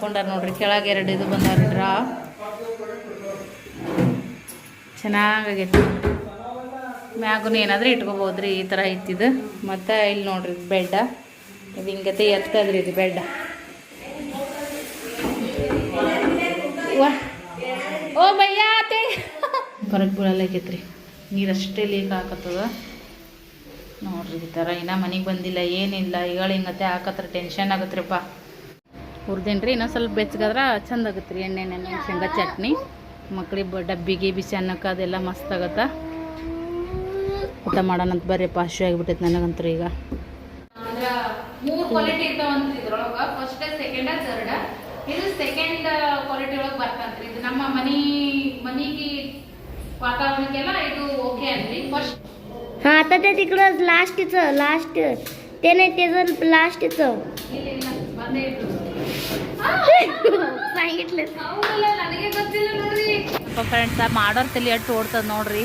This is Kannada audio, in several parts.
ಹಾಕೊಂಡಾರ ನೋಡ್ರಿ. ಕೆಳಗೆ ಎರಡು ಇದು ಬಂದಾರ ಡ್ರಾ ಚೆನ್ನಾಗೈತಿ ಮ್ಯಾಗೂ ಏನಾದ್ರೂ ಇಟ್ಕೋಬೋದ್ರಿ ಈ ಥರ ಇತ್ತಿದ್ದು ಮತ್ತು ಇಲ್ಲಿ ನೋಡ್ರಿ ಬೆಡ್ಡ. ಇದು ಹಿಂಗತೆ ಎತ್ತದ್ರಿ ಇದು ಬೆಡ್ಡ. ಓ ಆತೆ. ಹೊರಗೆ ಬೀಳಲಾಗೈತ್ರಿ ನೀರಷ್ಟೇ ಲೀಕ್ ಹಾಕತ್ತದ ನೋಡ್ರಿ ಈ ಥರ ಇನ್ನೂ ಮನೆಗೆ ಬಂದಿಲ್ಲ, ಏನಿಲ್ಲ. ಈಗ ಹಿಂಗತೆ ಹಾಕತ್ರ ಟೆನ್ಷನ್ ಆಗತ್ರಿಪ್ಪ. ಹುರ್ದೇನ್ರಿ ಇನ್ನೂ ಸ್ವಲ್ಪ ಬೆಚ್ಚಗಾದ್ರೆ ಚಂದ ಆಗತ್ತೆ ರೀ ಎಣ್ಣೆ ಎಣ್ಣೆ ಶೇಂಗಾ ಚಟ್ನಿ ಮಕ್ಳಿಗೆ ಬ ಡಬ್ಬಿಗೆ ಬಿಸಿ ಅನ್ನಕ್ಕೆ ಅದೆಲ್ಲ ಮಸ್ತ್ ಆಗತ್ತೆ ಊಟ ಮಾಡೋಣಂತ ಬರ್ರಿಪ್ಪ ಹಶು ಆಗಿಬಿಟ್ಟೈತೆ ನನಗಂತೂ ಈಗ ಮೂರು ಕ್ವಾಲಿಟಿ ಇರ್ತಾವಂತ ಇದ್ರೊಳಗೆ ಫಸ್ಟ್ ಸೆಕೆಂಡ್ ಥರ್ಡ್ ಇದು ಸೆಕೆಂಡ್ ಕ್ವಾಲಿಟಿ ಒಳಗೆ ಬರ್ತಂತ್ರಿ ಇದು ನಮ್ಮ ಮನಿ ಮನಿಗೆ ವಾತಾವರಣಕ್ಕೆಲ್ಲ ಇದು ಓಕೆ ಅನ್ರಿ ಫಸ್ಟ್ हा आता ते तिकडं लास्टचं लास्ट ते नाही त्याचं लास्टचं ಇಲ್ಲ ಬಂದೇ ಇದ್ರು सांगितलं ಹೌದಲ್ಲ ನನಗೆ ಗೊತ್ತಿಲ್ಲ ನೋಡ್ರಿ ಫ್ರೆಂಡ್ಸ್ ಮಾಡೋರ್ ತಲೆ ಎಷ್ಟು ಓಡ್ತದ ನೋಡ್ರಿ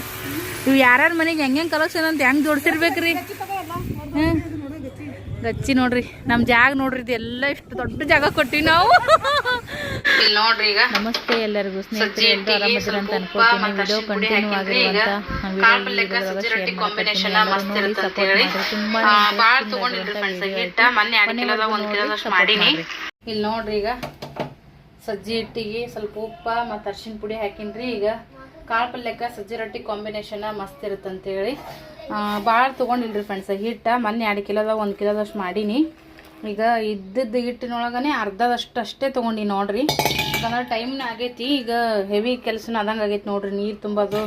ಇವು ಯಾರ್ಯಾರ ಮನೆಗೆ ಹೆಂಗೆ ಹೆಂಗೆ ಕಲೆಕ್ಷನ್ ಅಂತ ಹೆಂಗೆ ಜೋಡಿಸಿರ್ಬೇಕ್ರಿ ಹ್ಮ್ ಗಚ್ಚಿ ನೋಡ್ರಿ ನಮ್ಮ ಜಾಗ ನೋಡ್ರಿ ಇದೆಲ್ಲ ಇಷ್ಟು ದೊಡ್ಡ ಜಾಗ ಕೊಟ್ಟಿವಿ ನಾವು ಇಲ್ಲಿ ನೋಡ್ರಿ ಈಗ ನಮಸ್ತೆ ಎಲ್ಲರಿಗೂ ಸ್ನೇಹಿತರೆ ಎಲ್ಲರೂ ಆರಾಮದಿರ ಅಂತ ಅನ್ಕೋತೀನಿ ವಿಡಿಯೋ ಕಂಟಿನ್ಯೂ ಆಗಿರುವಂತ ಇಲ್ಲಿ ನೋಡ್ರಿ ಈಗ ಸಜ್ಜಿ ಹಿಟ್ಟಿಗೆ ಸ್ವಲ್ಪ ಉಪ್ಪು ಮತ್ತು ಅರ್ಶಿನ ಪುಡಿ ಹಾಕಿನ್ರಿ. ಈಗ ಕಾಳು ಪಲ್ಯಕ್ಕೆ ಸಜ್ಜಿ ರೊಟ್ಟಿ ಕಾಂಬಿನೇಷನ್ ಮಸ್ತ್ ಇರುತ್ತೆ ಅಂತೇಳಿ ಭಾಳ ತೊಗೊಂಡಿಲ್ರಿ ಫ್ರೆಂಡ್ಸ್ ಹಿಟ್ಟ ಮೊನ್ನೆ ಎರಡು ಕಿಲೋದಾಗ ಒಂದು ಕಿಲೋದಷ್ಟು ಮಾಡೀನಿ. ಈಗ ಇದ್ದದ್ದು ಹಿಟ್ಟಿನೊಳಗನೆ ಅರ್ಧದಷ್ಟು ಅಷ್ಟೇ ತೊಗೊಂಡಿ ನೋಡ್ರಿ. ಯಾಕಂದ್ರೆ ಟೈಮ್ನ ಆಗೈತಿ, ಈಗ ಹೆವಿ ಕೆಲಸನ ಆದಂಗೆ ಆಗೈತಿ ನೋಡ್ರಿ. ನೀರು ತುಂಬೋದು,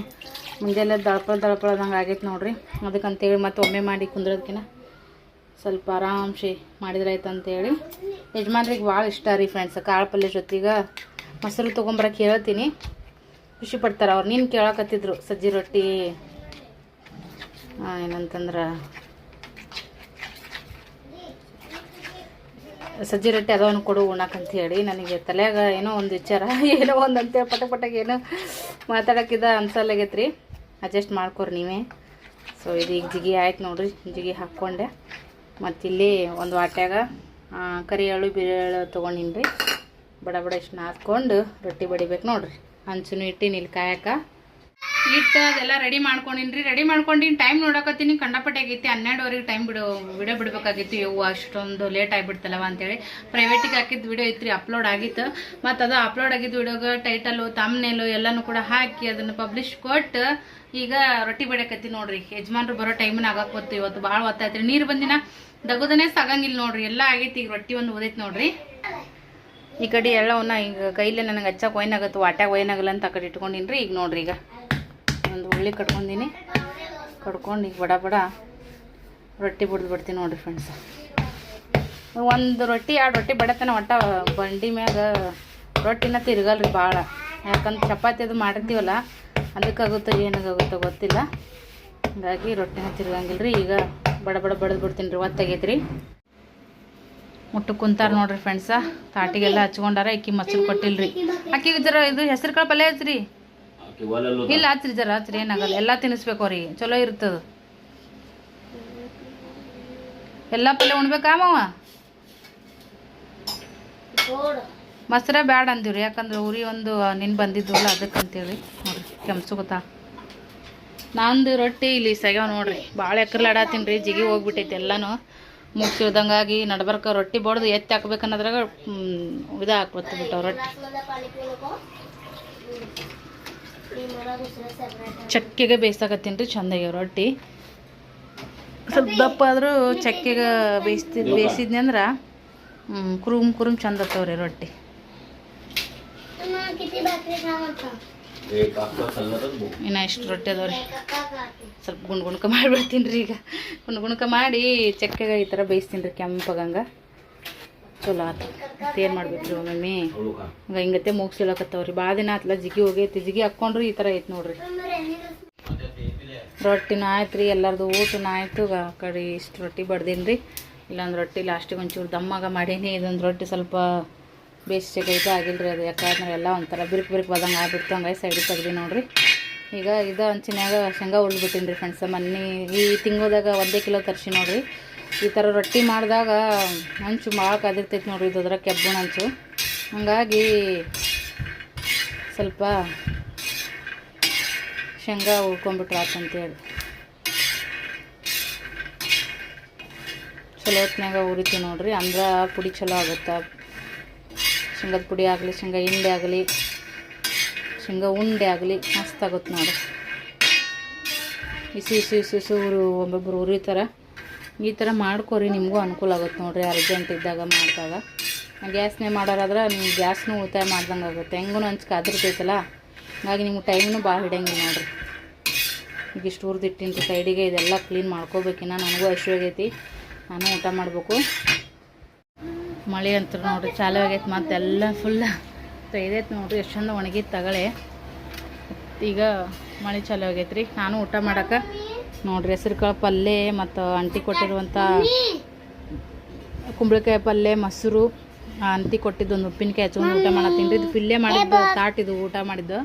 ಮುಂಜಾನೆ ದಳಪಳ ದಳಪಳ ಆದಂಗೆ ಆಗೈತಿ ನೋಡ್ರಿ. ಅದಕ್ಕಂತೇಳಿ ಮತ್ತೆ ಒಮ್ಮೆ ಮಾಡಿ ಕುಂದ್ರೋದಕ್ಕಿಂತ ಸ್ವಲ್ಪ ಆರಾಮ್ಸೆ ಮಾಡಿದ್ರೆ ಆಯ್ತು ಅಂತೇಳಿ ಯಜಮಾನ್ರಿಗೆ ಭಾಳ ಇಷ್ಟ ರೀ ಫ್ರೆಂಡ್ಸ್ ಕಾಳು ಪಲ್ಯ ಜೊತೆಗೆ. ಮೊಸರು ತೊಗೊಂಬರಕ್ಕೆ ಹೇಳ್ತೀನಿ. ಖುಷಿ ಪಡ್ತಾರೆ ಅವ್ರು. ನೀನು ಕೇಳಕತ್ತಿದ್ರು ಸಜ್ಜಿ ರೊಟ್ಟಿ. ಏನಂತಂದ್ರೆ? ಸಜ್ಜಿ ರೊಟ್ಟಿ ಅದವನ್ನು ಕೊಡು ಅಂತ ಹೇಳಿ ನನಗೆ ತಲೆಯಾಗ ಏನೋ ಒಂದು ವಿಚಾರ, ಏನೋ ಒಂದು ಅಂತೇಳಿ ಪಟ ಪಟಗೆ ಏನೋ ಮಾತಾಡೋಕ್ಕಿದ ಅನ್ಸಲ್ಲಾಗೈತೆ ರೀ ಅಡ್ಜಸ್ಟ್ ಮಾಡ್ಕೊರಿ ನೀವೇ. ಸೊ ಇದು ಈಗ ಜಿಗಿ ಆಯ್ತು ನೋಡ್ರಿ, ಜಿಗಿ ಹಾಕ್ಕೊಂಡೆ ಮತ್ತು ಇಲ್ಲಿ ಒಂದು ವಾಟ್ಯಾಗ ಕರಿಯಾಳು ಬಿರಿಯಳು ತೊಗೊಂಡಿನಿ ರೀ ಬಡ ಬಡ ಇಷ್ಟು ಹಾಕ್ಕೊಂಡು ರೊಟ್ಟಿ ಬಡಿಬೇಕು ನೋಡ್ರಿ. ಹಂಚುನು ಇಟ್ಟಿನಿ ಇಲ್ಲಿ ಕಾಯಕ ಹಿಟ್ಟು ಅದೆಲ್ಲ ರೆಡಿ ಮಾಡ್ಕೊಂಡಿನ್ರಿ. ರೆಡಿ ಮಾಡ್ಕೊಂಡಿನಿ ಟೈಮ್ ನೋಡಕತ್ತೀನಿ. ಕಂಡಪಟ್ಟೆ ಆಗೈತಿ. ಹನ್ನೆರಡುವರೆಗೆ ಟೈಮ್ ಬಿಡು ವಿಡಿಯೋ ಬಿಡ್ಬೇಕಾಗಿತ್ತು ಇವು ಅಷ್ಟೊಂದು ಲೇಟ್ ಆಗಿಬಿಡ್ತಲ್ಲವ ಅಂತೇಳಿ ಪ್ರೈವೇಟಿಗೆ ಹಾಕಿದ್ದು ವಿಡಿಯೋ ಐತ್ರಿ. ಅಪ್ಲೋಡ್ ಆಗಿತ್ತು. ಮತ್ತು ಅದು ಅಪ್ಲೋಡ್ ಆಗಿದ್ದು ವಿಡಿಯೋಗೆ ಟೈಟಲು ತಮ್ನೇಲು ಎಲ್ಲನೂ ಕೂಡ ಹಾಕಿ ಅದನ್ನು ಪಬ್ಲಿಷ್ ಕೊಟ್ಟು ಈಗ ರೊಟ್ಟಿ ಬಿಡಕತ್ತಿ ನೋಡ್ರಿ. ಯಜಮಾನ್ರು ಬರೋ ಟೈಮ್ನ ಆಗಾಕೋತು ಇವತ್ತು ಭಾಳ ಹೊತ್ತಾಯ್ತ್ರಿ. ನೀರು ಬಂದಿನ ದಗುದನೇ ಸಾಗಂಗಿಲ್ಲ ನೋಡ್ರಿ. ಎಲ್ಲ ಆಗೈತಿ. ಈಗ ರೊಟ್ಟಿ ಒಂದು ಓದೈತಿ ನೋಡ್ರಿ. ಈ ಕಡೆ ಎಲ್ಲವನ್ನ ಈಗ ಕೈಲೇ ನನಗೆ ಹಚ್ಚಕ್ಕೆ ಒಯ್ನಾಗತ್ತು ವಾಟ್ಯಾಗ ಒಯ್ನಾಗಲ್ಲ ಅಂತ ಆ ಕಡೆ ಇಟ್ಕೊಂಡಿನಿ ರೀ ಈಗ ನೋಡ್ರಿ ಈಗ. ಒಂದು ಹುಳ್ಳಿ ಕಟ್ಕೊಂಡಿನಿ. ಕಟ್ಕೊಂಡು ಈಗ ಬಡ ಬಡ ರೊಟ್ಟಿ ಬಿಡ್ದು ಬಿಡ್ತೀನಿ ನೋಡ್ರಿ ಫ್ರೆಂಡ್ಸ್ ಒಂದು ರೊಟ್ಟಿ, ಎರಡು ರೊಟ್ಟಿ ಬಡತನ ಒಟ್ಟ ಬಂಡಿ ಮ್ಯಾಗ ರೊಟ್ಟಿನ ತಿರ್ಗಲ್ರಿ ಭಾಳ ಯಾಕಂದ್ರೆ ಚಪಾತಿ ಅದು ಮಾಡಿರ್ತೀವಲ್ಲ, ಅದಕ್ಕಾಗುತ್ತೋ ಏನಾಗುತ್ತೋ ಗೊತ್ತಿಲ್ಲ. ಹಾಗಾಗಿ ರೊಟ್ಟಿನ ತಿರ್ಗಂಗಿಲ್ಲ ರೀ ಈಗ ಬಡ ಬಡ ಬಡ್ದು ಬಿಡ್ತೀನಿ ರೀ ಒತ್ತಾಗೈತೆ ರೀ ಮುಟ್ಟು ಕುಂತಾರ ನೋಡ್ರಿ ಫ್ರೆಂಡ್ಸ ತಾಟಿಗೆಲ್ಲ ಹಚ್ಕೊಂಡಾರ ಅಕ್ಕಿ ಮೊಸರು ಕೊಟ್ಟಿಲ್ರಿ. ಅಕ್ಕಿ ಜರ ಇದು ಹೆಸರು ಕಾಳು ಪಲ್ಯ ಐತ್ರಿ? ಇಲ್ಲ ಹಚ್ರಿ ಜರ ಹಚ್ರಿ ಏನಾಗಲ್ಲ ಎಲ್ಲ ತಿನ್ನಿಸ್ಬೇಕು ಅವ್ರಿಗೆ. ಚಲೋ ಇರ್ತದ. ಎಲ್ಲ ಪಲ್ಯ ಉಣ್ಬೇಕಾ ಮಾವ? ಮೊಸರ ಬ್ಯಾಡ ಅಂದಿವ್ರಿ ಯಾಕಂದ್ರೆ ಉರಿ ಒಂದು ನಿನ್ ಬಂದಿದ್ವಲ್ಲ ಅದಕ್ಕಂತೇಳಿ. ನೋಡ್ರಿ ಕೆಮ್ಸುಗುತ್ತಾ ನಂದು ರೊಟ್ಟಿ ಇಲ್ಲಿ ಸಗ್ಯಾವ ನೋಡ್ರಿ. ಭಾಳ ಎಕ್ಕರ್ಲಾಡತ್ತೀನಿ ರೀ ಜಿಗಿ ಹೋಗ್ಬಿಟ್ಟೈತಿ ಎಲ್ಲನೂ. ಮುಗ್ ತಿಳಿದಂಗಾಗಿ ನಡ್ಬರ್ಕ ರೊಟ್ಟಿ ಬಡ್ದು ಎತ್ತಿ ಹಾಕ್ಬೇಕನ್ನೋದ್ರಾಗ ಇದು ಹಾಕ್ಬತ್ತು ಬಿಟ್ಟವು ರೊಟ್ಟಿ. ಚಕ್ಕೆಗೆ ಬೇಯಿಸಾಕತ್ತೀನಿ ರೀ ಚಂದಾಗ ರೊಟ್ಟಿ. ಸ್ವಲ್ಪ ದಪ್ಪ ಆದರೂ ಚಕ್ಕೆಗೆ ಬೇಯಿಸ್ತಿದ್ ಬೇಯಿಸಿದ್ನಿ ಅಂದ್ರೆ ಕುರುಮ್ ಕುರುಮ್ ಚಂದ ಆಗ್ತಾವ್ರಿ ರೊಟ್ಟಿ. ಇನ್ನು ಇಷ್ಟು ರೊಟ್ಟಿ ಅದಾವ್ರಿ? ಸ್ವಲ್ಪ ಗುಂಡ್ ಗುಣಕ ಮಾಡಿಬಿಡ್ತೀನಿ ರೀ ಈಗ. ಗುಂಡ್ ಗುಣಕ ಮಾಡಿ ಚಕ್ಕೆಗೆ ಈ ಥರ ಬೇಯಿಸ್ತೀನಿ ರೀ ಕೆಂಪಗಂಗ. ಚಲೋ ಆತು. ಏನು ಮಾಡ್ಬೇಕು ಈಗ ಹಂಗ ಹಿಂಗತ್ತೆ ಮುಗಿಸಿಲಕತ್ತವ್ರಿ. ಭಾಳ ದಿನ ಆತ್ಲ ಜಿಗಿ ಹೋಗೈತಿ. ಜಿಗಿ ಹಾಕ್ಕೊಂಡ್ರಿ ಈ ಥರ ಐತೆ ನೋಡ್ರಿ. ರೊಟ್ಟಿನ ಆಯ್ತು ರೀ, ಎಲ್ಲರದು ಊಟನ ಆಯಿತು. ಆ ಕಡೆ ಇಷ್ಟು ರೊಟ್ಟಿ ಬಡ್ದೀನಿ ರೀ ಇಲ್ಲೊಂದು ರೊಟ್ಟಿ ಲಾಸ್ಟಿಗೆ ಒಂಚೂರು ದಮ್ಮಾಗ ಮಾಡೀನಿ. ಇದೊಂದು ರೊಟ್ಟಿ ಸ್ವಲ್ಪ ಬೇಯಿಸಕ್ಕೆ ಇದು ಆಗಿಲ್ಲ ರೀ ಅದು. ಯಾಕಂದ್ರೆ ಎಲ್ಲ ಒಂಥರ ಬಿರುಕು ಬಿರುಕು ಬದಂಗೆ ಆಗ್ಬಿಡ್ತು ಹಂಗಾಗಿ ಸೈಡಿಗೆ ತೆಗ್ದು ನೋಡಿರಿ. ಈಗ ಇದು ಹಂಚಿನ್ಯಾಗ ಶೇಂಗಾ ಉಳ್ಬಿಟ್ಟಿನಿ ರೀ ಫ್ರೆಂಡ್ಸ್ ಮೊನ್ನೆ ಈ ತಿಂಗಳದಾಗ ಒಂದೇ ಕಿಲೋ ತರಿಸಿ ನೋಡಿರಿ. ಈ ಥರ ರೊಟ್ಟಿ ಮಾಡಿದಾಗ ಹಂಚು ಭಾಳ ಕದಿರ್ತೈತಿ ನೋಡ್ರಿ ಇದು ಅದ್ರ ಕೆಬ್ಬಣ ಹಂಚು. ಹಂಗಾಗಿ ಸ್ವಲ್ಪ ಶೇಂಗಾ ಉಳ್ಕೊಂಬಿಟ್ರೆ ಆತಂತೇಳಿ ಚಲೋ ಹೊತ್ನ್ಯಾಗ ಉರಿತೀವಿ ನೋಡ್ರಿ. ಅಂದ್ರೆ ಪುಡಿ ಚಲೋ ಆಗುತ್ತೆ? ಶೇಂಗದ ಪುಡಿ ಆಗಲಿ, ಶೇಂಗಾ ಹಿಂಡಿ ಆಗಲಿ, ಶೇಂಗಾ ಉಂಡೆ ಆಗಲಿ, ಮಸ್ತ್ ಆಗುತ್ತೆ ನೋಡಿ. ಇಸಿ ಇಸಿ ಇಸಿ ಇಸಿ ಉರು ಒಬ್ಬೊಬ್ರು ಥರ ಈ ಥರ ಮಾಡ್ಕೊರಿ, ನಿಮಗೂ ಅನುಕೂಲ ಆಗುತ್ತೆ ನೋಡಿರಿ, ಅರ್ಜೆಂಟ್ ಇದ್ದಾಗ ಮಾಡಿದಾಗ. ಗ್ಯಾಸ್ನೇ ಮಾಡೋರಾದ್ರೆ ನಿಮ್ಗೆ ಗ್ಯಾಸ್ನೂ ಉಳಿತಾಯ ಮಾಡ್ದಂಗೆ ಆಗುತ್ತೆ. ಹೆಂಗೂ ಹಂಚ್ ಕಾದಿರ್ತೈತಲ್ಲ ಹಾಗಾಗಿ ನಿಮ್ಗೆ ಟೈಮ್ನು ಭಾಳ ಹಿಡಿಯಂಗಿಲ್ಲ ನೋಡಿರಿ. ಈಗ ಇಷ್ಟು ಹುರಿದಿಟ್ಟಿಂತು ಸೈಡಿಗೆ ಇದೆಲ್ಲ ಕ್ಲೀನ್ ಮಾಡ್ಕೋಬೇಕಿನ್ನ, ನನಗೂ ಹಸಿವಾಗೈತಿ ನಾನು ಊಟ ಮಾಡಬೇಕು. ಮಳೆ ಅಂತ ನೋಡ್ರಿ ಚಾಲು ಆಗೈತೆ ಮತ್ತೆಲ್ಲ ಫುಲ್ ತೆಗೆದೈತೆ ನೋಡ್ರಿ ಎಷ್ಟು ಚಂದ ಒಣಗಿತ್ತು ತಗಳೆ. ಈಗ ಮಳೆ ಚಾಲು ರೀ ನಾನು ಊಟ ಮಾಡಕ್ಕೆ ನೋಡ್ರಿ ಹೆಸ್ರು ಕಾಳು ಪಲ್ಯ ಮತ್ತು ಅಂಟಿ ಕೊಟ್ಟಿರುವಂಥ ಕುಂಬಳಕಾಯಿ ಪಲ್ಯ ಮೊಸರು ಅಂತಿ ಅಂಟಿ ಕೊಟ್ಟಿದ್ದು ಒಂದು ಉಪ್ಪಿನಕಾಯಿ ಹಚ್ಕೊಂಡು ಊಟ ಮಾಡತ್ತೀನಿ ಇದು ಪಿಲ್ಲೆ ಮಾಡಿದ್ದು ತಾಟಿದ್ದು ಊಟ ಮಾಡಿದ್ದು.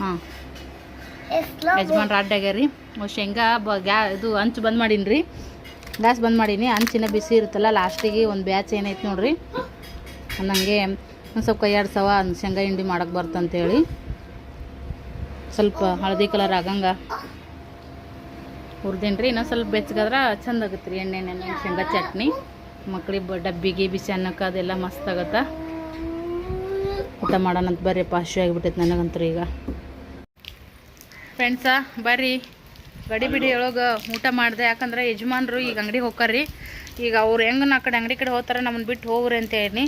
ಹಾಂ. ಯಜಮಾನ್ರು ಅಡ್ಡಾಗ್ಯಾರ. ರೀ ಶೇಂಗಾ ಬ ಗ್ಯಾ ಇದು ಹಂಚು ಬಂದ್ ಮಾಡೀನಿ ರೀ ಗ್ಯಾಸ್ ಬಂದ್ ಮಾಡೀನಿ. ಹಂಚಿನ ಬಿಸಿ ಇರುತ್ತಲ್ಲ, ಲಾಸ್ಟಿಗೆ ಒಂದು ಬ್ಯಾಚ್ ಏನೈತೆ ನೋಡ್ರಿ. ನನಗೆ ಒಂದು ಸ್ವಲ್ಪ ಕೈಯಾಡ್ಸವ ಶೇಂಗಾ ಹಿಂಡಿ ಮಾಡಕ್ಕೆ ಬರ್ತಂತೇಳಿ. ಸ್ವಲ್ಪ ಹಳದಿ ಕಲರ್ ಆಗಂಗೆ ರೀ ಇನ್ನೊಂದು ಸ್ವಲ್ಪ ಬೆಚ್ಚಗಾದ್ರೆ ಚಂದ ಆಗುತ್ತೆ ರೀ ಎಣ್ಣೆ ಎಣ್ಣೆ, ಶೇಂಗಾ ಚಟ್ನಿ. ಮಕ್ಳಿಗೆ ಡಬ್ಬಿಗೆ ಬಿಸಿ ಅನ್ನಕ್ಕೆ ಅದೆಲ್ಲ ಮಸ್ತ್ ಆಗತ್ತೆ. ಊಟ ಮಾಡೋಣಂತ ಬರ್ರಿ. ಪಾಶು ಆಗಿಬಿಟ್ಟೈತೆ ನನಗಂತೂ ಈಗ ಫ್ರೆಂಡ್ಸ, ಬರ್ರಿ. ಗಡಿ ಬಿಡಿ ಊಟ ಮಾಡಿದೆ. ಯಾಕಂದ್ರೆ ಯಜಮಾನ್ರು ಈಗ ಅಂಗಡಿಗೆ ಹೋಗ್ತಾರ್ರಿ ಈಗ ಅವ್ರು ಹೆಂಗೆ ನಾ ಕಡೆ ಅಂಗಡಿ ಕಡೆ ಹೋಗ್ತಾರೆ ನಮ್ಮನ್ನು ಬಿಟ್ಟು ಹೋಗ್ರಿ ಅಂತ ಹೇಳಿ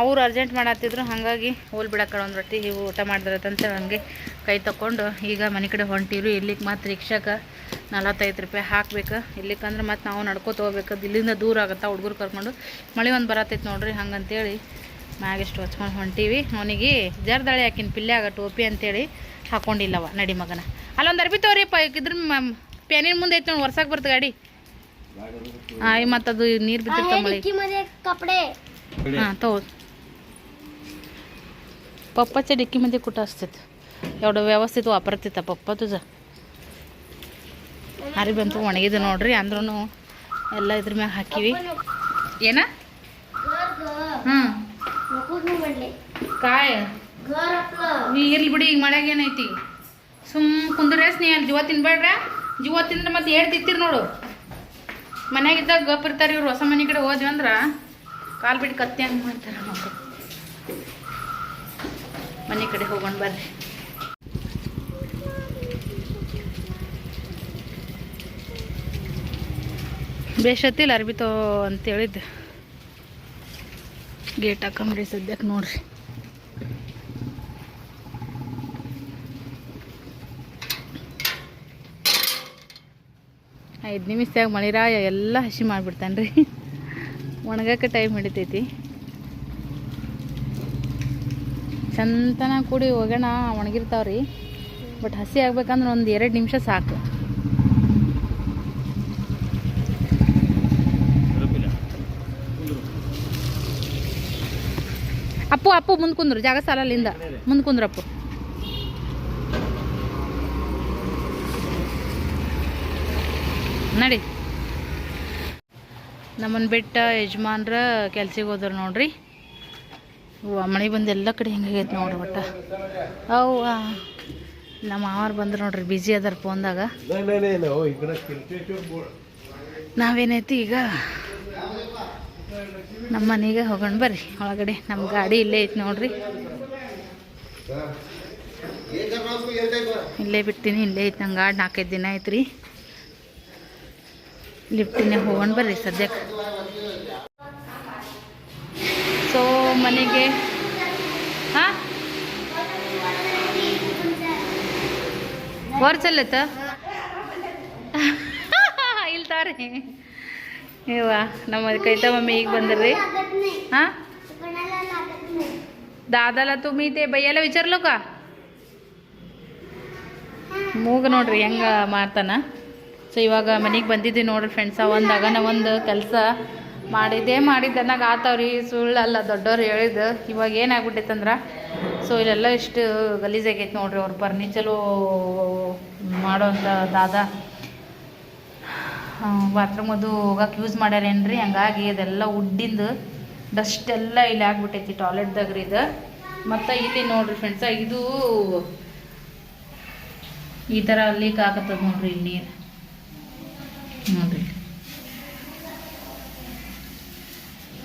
ಅವ್ರು ಅರ್ಜೆಂಟ್ ಮಾಡತ್ತಿದ್ರು ಹಾಗಾಗಿ ಹೋಲ್ ಬಿಡಕ್ಕೆ ಒಂದು ರೊಟ್ಟಿ ಹೀಗೆ ಊಟ ಮಾಡಿದ್ರತ್ತಂತ ನನಗೆ ಕೈ ತಗೊಂಡು ಈಗ ಮನೆ ಕಡೆ ಹೊಂಟಿವ್ರಿ. ಇಲ್ಲಿಗೆ ಮತ್ತು ರಿಕ್ಷಾಕ್ಕೆ ನಲವತ್ತೈದು ರೂಪಾಯಿ ಹಾಕ್ಬೇಕು. ಇಲ್ಲಿಕಂದ್ರೆ ಮತ್ತು ನಾವು ನಡ್ಕೋತ ಹೋಗ್ಬೇಕು. ಇಲ್ಲಿಂದ ದೂರ ಆಗುತ್ತೆ ಹುಡುಗರು ಕರ್ಕೊಂಡು. ಮಳೆ ಒಂದು ಬರತೈತೆ ನೋಡ್ರಿ ಹಂಗಂತೇಳಿ ಮ್ಯಾಗಿಷ್ಟು ಹಚ್ಕೊಂಡು ಹೊಂಟೀವಿ ಅವನಿಗೆ ಜರ್ದಾಳಿ ಹಾಕಿನ ಪಿಲ್ಯಾಗ ಟೋಪಿ ಅಂತೇಳಿ ಹಾಕೊಂಡಿಲ್ಲವ ನಡಿ ಮಗನ ಅಲ್ಲೊಂದು ಅರ್ಬಿ ತಗೋರಿ ಪ ಇದ್ರ ಪ್ಯಾನಿನ ಮುಂದೆ ಐತೆ ನೋಡಿ ವರ್ಷಕ್ಕೆ ಬರ್ತ ಗಾಡಿ ಹಾಂ ಮತ್ತು ಅದು ನೀರು ಬಿದ್ದಿರ್ತಾವ ಮಳೆ मध्ये कपडे हां तो पप्पाच्या डिक्कीमध्ये कुठं असतात एवढं व्यवस्थित वापरते पप्पा तुझा ಅರಿ ಬಂತು ಒಣಗಿದೆ ನೋಡ್ರಿ ಅಂದ್ರೂ ಎಲ್ಲ ಇದ್ರ ಮ್ಯಾಗ ಹಾಕಿವಿ ಏನ ಕಾಯ घर आपलं ನೀ ಇರ್ಲಿ ಬಿಡಿ ಈಗ ಮಳೆಗೆ ಏನೈತಿ ಸುಮ್ ಕುಂದ್ರೇಸ್ ನೀ ಅಲ್ಲಿ ಜೀವ ತಿನ್ಬೇಡ್ರ ಜೀವ ತಿಂದ್ರೆ ಮತ್ತೆ ಏಟ್ ತಿಂತೀರಿ ನೋಡು ಮನ್ಯಾಗಿದ್ದಾಗ ಗಪ್ ಇರ್ತಾರೆ ಇವ್ರು ಹೊಸ ಮನೆ ಕಡೆ ಹೋದ್ವಿ ಅಂದ್ರೆ ಕಾಲು ಬಿಟ್ಟು ಕತ್ತಿ ಹಂಗೆ ಮಾಡ್ತಾರೆ ಮಕ್ಕಳು ಮನೆ ಕಡೆ ಹೋಗೋಣ ಬರ್ರಿ ಬೇಷತ್ತಿಲ್ಲ ಅರ್ಬಿ ತೋ ಅಂತ ಹೇಳಿದ್ದೆ ಗೇಟ್ ಹಾಕಂಬ್ರಿ ಸದ್ಯಕ್ಕೆ ನೋಡ್ರಿ ಐದು ನಿಮಿಷದಾಗ ಮಳಿರಾಯ ಎಲ್ಲ ಹಸಿ ಮಾಡಿಬಿಡ್ತಾನೆ ರೀ ಒಣಗಕ್ಕೆ ಟೈಮ್ ಹಿಡಿತೈತಿ. ಚಂತನ ಕೂಡಿ ಒಗಣ ಒಣಗಿರ್ತಾವ ರೀ ಬಟ್ ಹಸಿ ಆಗ್ಬೇಕಂದ್ರೆ ಒಂದು ಎರಡು ನಿಮಿಷ ಸಾಕು. ಅಪ್ಪು ಅಪ್ಪು ಮುಂದೆ ಕುಂದ್ರು, ಜಾಗ ಸಾಲಲ್ಲಿಂದ. ಮುಂದೆ ಕುಂದ್ರು ನಡಿ. ನಮ್ಮನ್ನು ಬಿಟ್ಟ ಯಜಮಾನ್ರ ಕೆಲ್ಸಿಗೆ ಹೋದ್ರು ನೋಡ್ರಿ. ಮಳೆ ಬಂದು ಎಲ್ಲ ಕಡೆ ಹೆಂಗಾಗೈತೆ ನೋಡ್ರಿ ಒಟ್ಟ. ಅವು ನಮ್ಮ ಮಾವರು ಬಂದ್ರು ನೋಡ್ರಿ ಬ್ಯುಸಿ ಅದಾರ ಫೋನ್ದಾಗ ನಾವೇನೈತಿ ಈಗ? ನಮ್ಮ ಮನೆಗೆ ಹೋಗೋಣ ಬರ್ರಿ, ಒಳಗಡೆ ನಮ್ಮ ಗಾಡಿ ಇಲ್ಲೇ ಐತಿ ನೋಡ್ರಿ. ಇಲ್ಲೇ ಬಿಡ್ತೀನಿ, ಇಲ್ಲೇ ಐತಿ, ನಂಗೆ ಗಾಡಿ ನಾಲ್ಕೈದು ದಿನ ಐತ್ರಿ. ಲಿಫ್ಟಿನೇ ಹೋಗೋಣ ಬರ್ರಿ ಸದ್ಯಕ್ಕೆ ಸೊ ಮನೆಗೆ ಹಾಂ वर चाललं तर ಇಲ್ತಾರಿ ಇವ ನಮ್ಮ ಕೈತ ಮಮ್ಮಿ ಈಗ ಬಂದ್ರಿ लागत नाही हां कोणाला लागत नाही दादाला तुम्ही ते भैयाला विचारलो का ಮೂಗ ನೋಡ್ರಿ ಹೆಂಗೆ ಮಾಡ್ತಾನ ಸೊ ಇವಾಗ ಮನೆಗೆ ಬಂದಿದ್ದೀವಿ ನೋಡ್ರಿ ಫ್ರೆಂಡ್ಸ ಒಂದು ಅಗನ ಒಂದು ಕೆಲಸ ಮಾಡಿದ್ದೇ ಮಾಡಿದ್ದೆ. ಅನ್ನಂಗೆ ಆತಾವ್ರಿ ಸುಳ್ಳಲ್ಲ ದೊಡ್ಡವ್ರು ಹೇಳಿದ್ದು. ಇವಾಗ ಏನಾಗ್ಬಿಟ್ಟೈತಂದ್ರೆ ಸೊ ಇಲ್ಲೆಲ್ಲ ಇಷ್ಟು ಗಲೀಜಾಗೈತೆ ನೋಡ್ರಿ ಅವ್ರು ಫರ್ನಿಚರು ಮಾಡೋಂಥ ದಾದಾ. ಬಾತ್ರೂಮ್ ಅದು ಹೋಗಕ್ಕೆ ಯೂಸ್ ಮಾಡ್ಯಾರೇನ್ರಿ? ಹಂಗಾಗಿ ಅದೆಲ್ಲ ಉಡ್ಡಿಂದು ಡಸ್ಟ್ ಎಲ್ಲ ಇಲ್ಲಿ ಆಗ್ಬಿಟ್ಟೈತಿ ಟಾಯ್ಲೆಟ್ದಾಗ ರೀ ಇದು. ಮತ್ತು ಇಲ್ಲಿ ನೋಡ್ರಿ ಫ್ರೆಂಡ್ಸ ಇದು ಈ ಥರ ಲೀಕ್ ಆಗತ್ತದ ನೋಡ್ರಿ ಇಲ್ಲಿ. ನೀರು ನೋಡ್ರಿ.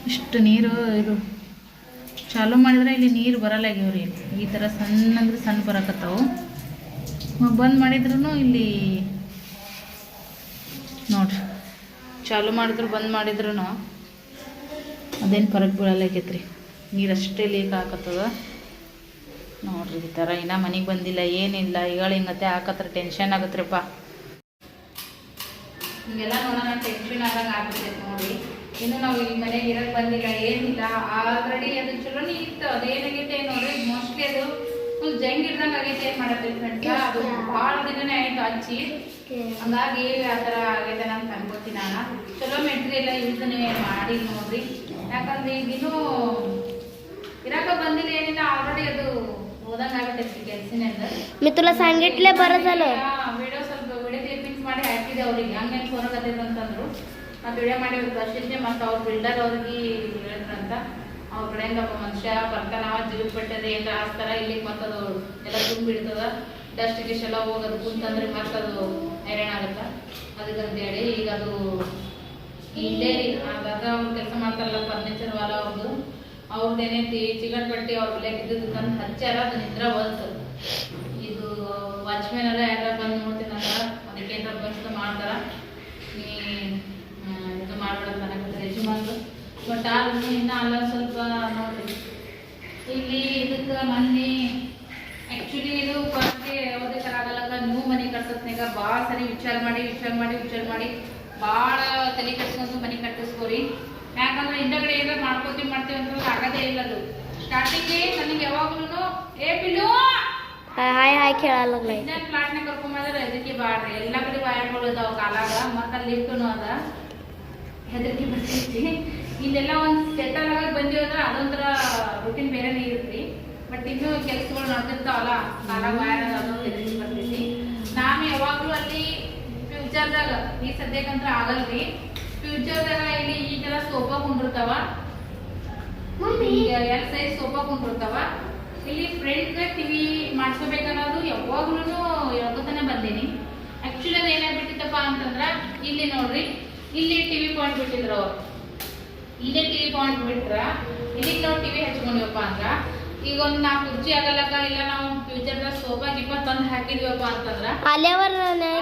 ಇಷ್ಟು ನೀರು ಇದು ಚಾಲು ಮಾಡಿದ್ರೆ ಇಲ್ಲಿ ನೀರು ಬರಲ್ಲ ಆಗ್ಯಾವ್ರಿ ಈ ಥರ ಸಣ್ಣ ಅಂದ್ರೆ ಸಣ್ಣ ಬರಕತ್ತಾವು. ಬಂದ್ ಮಾಡಿದ್ರು ಇಲ್ಲಿ ನೋಡ್ರಿ. ಚಾಲು ಮಾಡಿದ್ರು, ಬಂದ್ ಮಾಡಿದ್ರು ಅದೇನು ಫರಕ್ ಬೀಳಲ್ಲಾಗೈತ್ರಿ. ನೀರು ಅಷ್ಟೇ ಲೀಕ್ ಹಾಕತ್ತದ ನೋಡ್ರಿ ಈ ಥರ ಇನ್ನೂ ಮನೆಗೆ ಬಂದಿಲ್ಲ, ಏನಿಲ್ಲ. ಈಗ ಹಿಂಗತ್ತೆ ಹಾಕತ್ರ ಟೆನ್ಷನ್ ಆಗತ್ರಿಪ್ಪ. ಹಿಂಗೆಲ್ಲ ನೋಡೋಣ ಟೆನ್ಷನ್ ಆದಂಗೆ ಆಗ್ಬಿಟ್ಟೈತೆ ನೋಡಿ. ಇನ್ನು ನಾವು ಈ ಮನೆಗೆ ಇರೋಕ್ಕೆ ಬಂದಿಲ್ಲ ಏನಿಲ್ಲ. ಆಲ್ರೆಡಿ ಅದು ಚಲೋ ಇತ್ತು ಅದೇನಾಗೈತೆ ನೋಡ್ರಿ ಮೋಸ್ಟ್ಲಿ ಅದು ಫುಲ್ ಜಂಗ್ ಇರ್ದಂಗೆ ಆಗೈತೆ. ಏನು ಮಾಡತ್ತೆ ಫ್ರೆಂಡ್ಸ್ ಅದು ಭಾಳ ದಿನನೇ ಆಯಿತು ಹಚ್ಚಿ. ಹಂಗಾಗಿ ಆ ಥರ ಆಗೈತೆ ನಂಗೆ ಅನ್ಕೋತೀನಿ ನಾನು. ಚಲೋ ಮೆಟೀರಿಯಲ್ ಇದನ್ನೇ ಮಾಡಿ ನೋಡ್ರಿ. ಯಾಕಂದ್ರೆ ಈಗಿನ್ನೂ ಇರಾಕ ಬಂದಿಲ್ಲ ಏನಿಲ್ಲ. ಆಲ್ರೆಡಿ ಅದು ಹೋದಂಗೆ ಆಗತ್ತೆ ಕೆಲಸನೇ ಅಂದ್ರೆ ಸಂಗಿಟ್ಲೆ ಬರೋದಲ್ಲ? ಮಾಡಿ ಹಾಕಿದೆ ಅವ್ರಿಗೆ. ಹಂಗೆ ಫೋನ್ ಅಂತಂದ್ರು ಮತ್ತೆ ವಿಡಿಯೋ ಮಾಡಿ ಅವ್ರಿಗೆ ಬರ್ಸಿದ್ದೆ ಮತ್ತು ಅವ್ರ ಬಿಲ್ಡರ್ ಅವ್ರಿಗೆ ಹೇಳಿದ್ರಂತ. ಅವ್ರ ಕಡೆಯಿಂದ ಒಬ್ಬ ಮನುಷ್ಯ ಬರ್ತಾನ ಜೀವ ಬಿಟ್ಟದೆ ಏನಾರ ಆಸ್ತಾರ ಇಲ್ಲಿ ಮತ್ತದು ಎಲ್ಲ ತುಂಬಿಡ್ತದ ಡಸ್ಟ್ ಗಿಸ್ಟ್ ಎಲ್ಲ ಹೋಗೋದು ಕುಂತಂದ್ರೆ ಮತ್ತದು ಹೈರಾಣ ಆಗತ್ತ? ಅದಕ್ಕಂತೇಳಿ ಈಗ ಅದು ಇಲ್ಲೇ ಆದಾಗ ಅವ್ರು ಕೆಲಸ ಮಾಡ್ತಾರಲ್ಲ ಫರ್ನಿಚರ್ ವಾಲ ಅವ್ರದ್ದು ಅವ್ರದ್ದೇನೈತಿ ಚಿಕನ್ ಪಟ್ಟಿ ಅವ್ರ ಬೆಲೆ ಬಿದ್ದಿದ್ದು ತಂದು ಹಚ್ಚಾರ, ಅದು ನಿದ್ರೆ ಬಂತು ಇದು ವಾಚ್ಮ್ಯಾನ್ ಎಲ್ಲ ಯಾರ ಬಂದು ಅದಕ್ಕೆ ಬಂದು ಮಾಡ್ತಾರ? ನೀ ಇದು ಮಾಡ್ಬೇಡ ನನಗೆ ಯಜಮಾನ್ರು. ಬಟ್ ಆದ್ರೂ ಇನ್ನ ಅಲ್ಲ, ಸ್ವಲ್ಪ ನೋಡ್ರಿ ಇಲ್ಲಿ ಇದಕ್ಕೆ ಮನೆ ಆ್ಯಕ್ಚುಲಿ ಇದು ಫಸ್ಟ್ಗೆ ಯಾವುದೇ ನೀವು ಮನೆ ಕಟ್ಸತ್ನಾಗ ಭಾಳ ಸರಿ ವಿಚಾರ ಮಾಡಿ ವಿಚಾರ ಮಾಡಿ ವಿಚಾರ ಮಾಡಿ ಭಾಳ ತಲೆ ಕಟ್ಸ್ಕೊಂಡು ಮನೆ ಕಟ್ಟಿಸ್ಕೋರಿ. ಯಾಕಂದ್ರೆ ಹಿಂದಗಡೆ ಏನಾರ ಮಾಡ್ಕೋತೀವಿ ಮಾಡ್ತೀವಿ ಅಂದ್ರೆ ಆಗದೇ ಇಲ್ಲ ಅದು. ಸ್ಟಾರ್ಟಿಂಗ್ಗೆ ನನಗೆ ಯಾವಾಗ್ಲೂ ಏ ಪಿಲು ಹಾಯ್ ಹಾಯ್ ಕೇಳಲ್ಲ ಇಂಡಿಯನ್ ಪ್ಲಾಟ್ನ ಕರ್ಕೊಂಬಂದ್ರೆ ಹೆದರಿಕೆ ಬಾಡ್ರಿ. ಎಲ್ಲ ಕಡೆ ವಯರ್ಗಳು ಅದಾವ ಕಾಲಾಗ ಮತ್ತೆ ಅಲ್ಲಿ ಲಿಫ್ಟನು ಅದ. ಹೆದರಿಕೆ ಬರ್ತೈತಿ ಇಲ್ಲೆಲ್ಲ ಒಂದು ಸೆಟಲ್ ಆಗಿ ಬಂದಿವಿ ಅಂದ್ರೆ ಅದೊಂಥರ ರೂಟೀನ್ ಬೇರೆನೇ ಇರುತ್ತೆ ಬಟ್ ಇನ್ನು ಕೆಲಸಗಳು ನಡೆದಿರ್ತಾವಲ್ಲ ಕಾಲಾಗ ವಯರ್ ಅದೊಂದು ಹೆದರಿಕೆ ಬರ್ತೈತಿ ನಾನು ಯಾವಾಗಲೂ ಅಲ್ಲಿ ಫ್ಯೂಚರ್ದಾಗ ಈ ಸದ್ಯಕ್ಕಂತ್ರ ಆಗಲ್ರಿ. ಫ್ಯೂಚರ್ದಾಗ ಇಲ್ಲಿ ಈ ತರ ಸೋಫಾ ಈಗ ಎಲ್ ಸೈಜ್ ಸೋಫಾ ಕುಂಡಿರ್ತಾವ ಇಲ್ಲಿ ಫ್ರೆಂಡ್ಗೆ ಟಿವಿ ಮಾಡಿಸ್ಕೋಬೇಕನ್ನೋದು ಯಾವಾಗ್ಲೂ ಯಾವತ್ತನೇ ಬಂದೀನಿ. ಆ್ಯಕ್ಚುಲಿ ಅದು ಏನಾಗ್ಬಿಟ್ಟಿತ್ತಪ್ಪ ಅಂತಂದ್ರೆ ಇಲ್ಲಿ ನೋಡ್ರಿ ಇಲ್ಲಿ ಟಿವಿ ಪಾಯಿಂಟ್ ಬಿಟ್ಟಿದ್ರು ಅವ್ರು. ಇಲ್ಲೇ ಟಿವಿ ಪಾಯಿಂಟ್ ಬಿಟ್ರ ಇಲ್ಲಿಗೆ ನಾವು ಟಿವಿ ಹಚ್ಕೊಂಡ್ವಪ್ಪ ಅಂದ್ರೆ ಈಗ ಒಂದು ನಾವು ಕುರ್ಚಿ ಆಗಲ್ಲಕ್ಕ ಇಲ್ಲ ನಾವು ಫ್ಯೂಚರ್ ಸೋಫಾ ಗಿಫಾ ತಂದು ಹಾಕಿದ್ವಪ್ಪ ಅಂತಂದ್ರೆ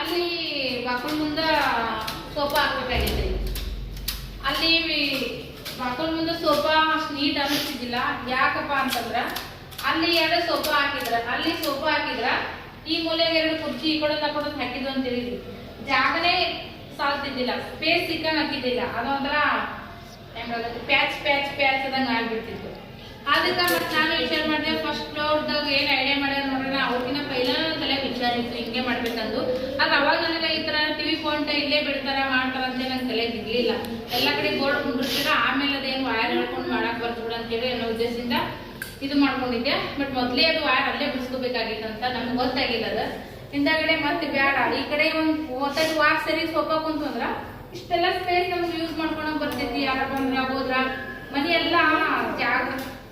ಅಲ್ಲಿ ಬಾಕಲ್ ಮುಂದ ಸೋಫಾ ಹಾಕ್ಬೇಕಾಗಿತ್ತು ಅಲ್ಲಿ ಬಾಕಲ್ ಮುಂದೆ ಸೋಫಾ ಅಷ್ಟು ನೀಟ್ ಅನಿಸ್ತಿದ್ದಿಲ್ಲ ಯಾಕಪ್ಪ ಅಂತಂದ್ರೆ ಅಲ್ಲಿ ಎರಡು ಸೋಫಾ ಹಾಕಿದ್ರ, ಅಲ್ಲಿ ಸೋಫಾ ಹಾಕಿದ್ರ, ಈ ಮೂಲೆಗೆ ಎರಡು ಕುರ್ಚಿ, ಈ ಕಡೆ ತಗೊಂಡು ಹಾಕಿದ್ವು ಅಂತ ಹೇಳಿದ್ವಿ ಜಾಗನೇ ಸಾಲ್ತಿದ್ದಿಲ್ಲ ಸ್ಪೇಸ್ ಸಿಕ್ಕಂಗ್ ಹಾಕಿದ್ದಿಲ್ಲ. ಅದೊಂಥರ ಹೆಂಗಾಗುತ್ತೆ ಪ್ಯಾಚ್ ಪ್ಯಾಚ್ ಪ್ಯಾಚ್ ಅದಂಗ ಆಗ್ಬಿಡ್ತಿತ್ತು. ಅದಕ್ಕೆ ಮತ್ತೆ ನಾನು ವಿಚಾರ ಮಾಡಿದೆ ಫಸ್ಟ್ ಫ್ಲೋರ್ದಾಗ ಏನು ಐಡಿಯಾ ಮಾಡ್ಯಾರ ನೋಡ್ರಿ ಅವ್ರಿಗಿನ ಪೈಲ ತಲೆ ವಿಚಾರ ಇತ್ತು ಹಿಂಗೆ ಮಾಡ್ಬೇಕಂದು. ಆದ್ರೆ ಅವಾಗ ನನಗೆ ಈ ತರ ಟಿವಿ ಫೋನ್ ಇಲ್ಲೇ ಬಿಡ್ತಾರ, ಮಾಡ್ತಾರ ಅಂತ ನಂಗೆ ತಲೆ ಇರ್ಲಿಲ್ಲ ಎಲ್ಲ ಕಡೆ ಬೋರ್ಡ್ ಮುಂದಿರ್ತೀರ ಆಮೇಲೆ ಅದೇನು ವಾಯರ್ ಹೇಳ್ಕೊಂಡು ಮಾಡಕ್ ಬರ್ತಬಿಡ ಅಂತೇಳಿ ಅನ್ನೋ ಉದ್ದೇಶದಿಂದ ಇದು ಮಾಡ್ಕೊಂಡಿದ್ದೆ. ಬಟ್ ಮೊದಲೇ ಅದು ವಯರ್ ಅಲ್ಲೇ ಬಿಡಿಸ್ಕೋಬೇಕಾಗಿತ್ತು ಅಂತ ನಮ್ಗೆ ಗೊತ್ತಾಗಿಲ್ಲ ಅದು. ಹಿಂದಾಗಡೆ ಮತ್ತೆ ಬ್ಯಾಡ. ಈ ಕಡೆ ಒಂದು ಮೂವತ್ತೈದು ವಾರ ಸರಿ ಸೋಫಾ ಅಂತಂದ್ರ ಇಷ್ಟೆಲ್ಲ ಸ್ಪೇಸ್ ನಮ್ಗೆ ಯೂಸ್ ಮಾಡ್ಕೊಳಕ್ ಬರ್ತೈತಿ ಯಾರ ಬಂದ್ರ ಹೋದ್ರ ಮನಿ ಎಲ್ಲ ಜಾಗ